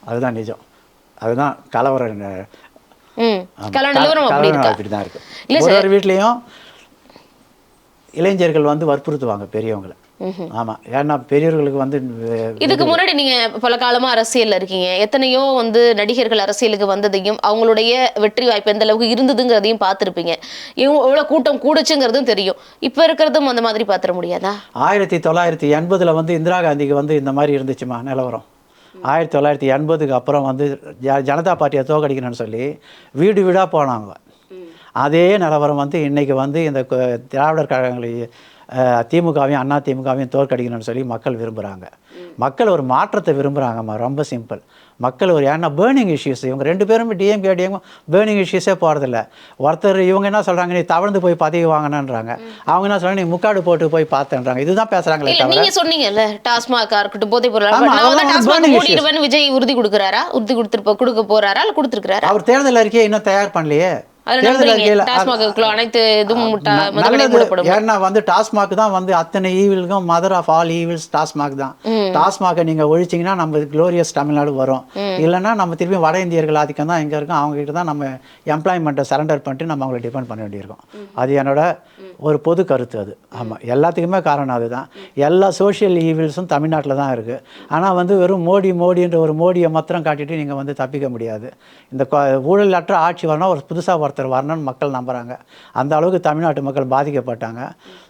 அதுதான் நிஜம். அதுதான் கலவரம் ந- ம். ஆமா. கல க- நிலவரம் அப்படி கலவரம் இருக்கா? ஒரு வீட்லேயும் இளைஞர்கள் வந்து வற்புறுத்துவாங்க பெரியவங்களை. ஆமாம் ஏன்னா பெரியவர்களுக்கு வந்து இதுக்கு முன்னாடி நீங்க பல காலமா அரசியல்ல இருக்கீங்க. எத்தனையோ வந்து நடிகர்கள் அரசியலுக்கு வந்ததையும் அவங்களுடைய வெற்றி வாய்ப்பு எந்த அளவுக்கு இருந்ததுங்கிறதையும் பார்த்திருப்பீங்க. எவ்வளவு கூட்டம் கூடுச்சுங்கிறதும் தெரியும். இப்ப இருக்கிறதும் அந்த மாதிரி பாத்திர முடியாதா? ஆயிரத்தி தொள்ளாயிரத்தி எண்பதில் வந்து இந்திரா காந்திக்கு வந்து இந்த மாதிரி இருந்துச்சுமா நிலவரம்? ஆயிரத்தி தொள்ளாயிரத்தி எண்பதுக்கு அப்புறம் வந்து ஜ ஜனதா பார்ட்டியை தோக்கடிக்கணும்னு சொல்லி வீடு வீடாக போனாங்க. அதே நிலவரம் வந்து இன்னைக்கு வந்து இந்த திராவிடர் கழகங்களை திமுகவையும் அண்ணா திமுகவையும் தோற்கடிக்கணும்னு சொல்லி மக்கள் விரும்புகிறாங்க மக்கள் ஒரு மாற்றத்தை விரும்புகிறாங்கம்மா ரொம்ப சிம்பிள். மக்கள் ஒரு ஏன்னா பேர்னிங் இஷ்யூஸ் இவங்க ரெண்டு பேரும் டிஎம்கே டிஎம் பேர்னிங் இஷ்யூஸே போகிறதில்ல ஒருத்தர் இவங்க என்ன சொல்கிறாங்க நீ தவழ்ந்து போய் பதவி வாங்கினன்றாங்க அவங்க என்ன சொல்கிறாங்க நீ முக்காடு போட்டு போய் பார்த்தேன்றாங்க. இதுதான் பேசுகிறாங்களே தவிர நீங்க சொன்னீங்கல்ல டாஸ்மாகா இருக்கட்டும் போதை பொருள் விஜய் உறுதி கொடுக்குறாரா? உறுதி கொடுத்துருப்ப கொடுக்க போறாரா? இல்ல கொடுத்துருக்காரா அவர் தேர்தல் அறிக்கையை இன்னும் தயார் பண்ணலையே. ஏன்னா வந்து டாஸ்மாக் தான் வந்து அத்தனை ஈவிலுக்கும் mother of all evils TASMAC தான். டாஸ்மாகை நீங்க ஒழிச்சிங்கன்னா நம்ம குளோரியஸ் தமிழ்நாடு வரும். இல்லைன்னா நம்ம திருப்பி வட இந்தியர்கள் ஆதிக்கம் தான் எங்க இருக்கும். அவங்க கிட்ட தான் நம்ம எம்ப்ளாய்மெண்ட்டை சரண்டர் பண்ணிட்டு நம்ம அவங்களை டிபெண்ட் பண்ண வேண்டியிருக்கும். அது என்னோட ஒரு பொது கருத்து அது. ஆமாம் எல்லாத்துக்குமே காரணம் அதுதான். எல்லா சோஷியல் ஈவில்ஸும் தமிழ்நாட்டில் தான் இருக்குது ஆனால் வந்து வெறும் மோடி மோடின்ற ஒரு மோடியை மாத்திரம் காட்டிட்டு நீங்கள் வந்து தப்பிக்க முடியாது. இந்த ஊழலற்ற ஆட்சி வரணும் ஒரு புதுசாக ஒருத்தர் வரணும்னு மக்கள் நம்புகிறாங்க அந்த அளவுக்கு தமிழ்நாட்டு மக்கள் பாதிக்கப்பட்டாங்க.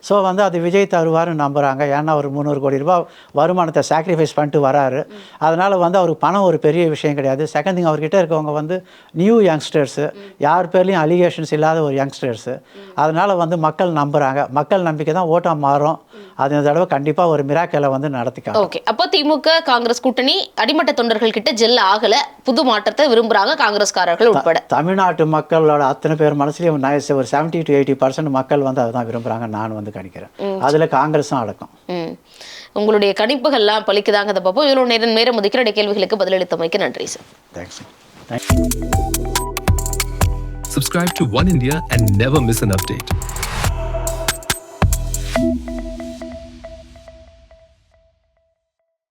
ஸோ வந்து அது விஜய் தருவார்னு நம்புகிறாங்க ஏன்னா ஒரு முந்நூறு கோடி ரூபாய் வருமானத்தை சாக்ரிஃபைஸ் பண்ணிட்டு வராரு. அதனால் வந்து அவருக்கு பணம் ஒரு பெரிய விஷயம் கிடையாது. செகண்ட் திங் அவர்கிட்ட இருக்கவங்க வந்து நியூ யங்ஸ்டர்ஸு யார் பேர்லேயும் அலிகேஷன்ஸ் இல்லாத ஒரு யங்ஸ்டர்ஸு அதனால் வந்து மக்கள் நம்புகிறாங்க மக்கள் நம்பிக்கை தான் ஓட்டாக மாறும். அது இந்த தடவை கண்டிப்பாக ஒரு மிராக்கலை வந்து நடத்திக்காங்க. ஓகே அப்போ திமுக காங்கிரஸ் கூட்டணி அடிமட்ட தொண்டர்கள் கிட்ட ஜெல் ஆகல. புது மாற்றத்தை விரும்புறாங்க காங்கிரஸ்காரர்கள் உட்பட. தமிழ்நாட்டு மக்களோட அத்தனை பேர் மனசுலையும் ஒரு செவன்ட்டி டு எயிட்டி பர்சன்ட் மக்கள் வந்து அதுதான் விரும்புகிறாங்க நான் வந்து கணிக்கிறேன். அதில் காங்கிரஸும் அடக்கம். உங்களுடைய கணிப்புகள்லாம் பலிக்குதாங்கிறத பார்ப்போம். இவ்வளோ நேரம் நேரம் ஒதுக்கிற கேள்விகளுக்கு பதிலளித்தமைக்கு நன்றி sir thanks thanks Subscribe to One India and never miss an update.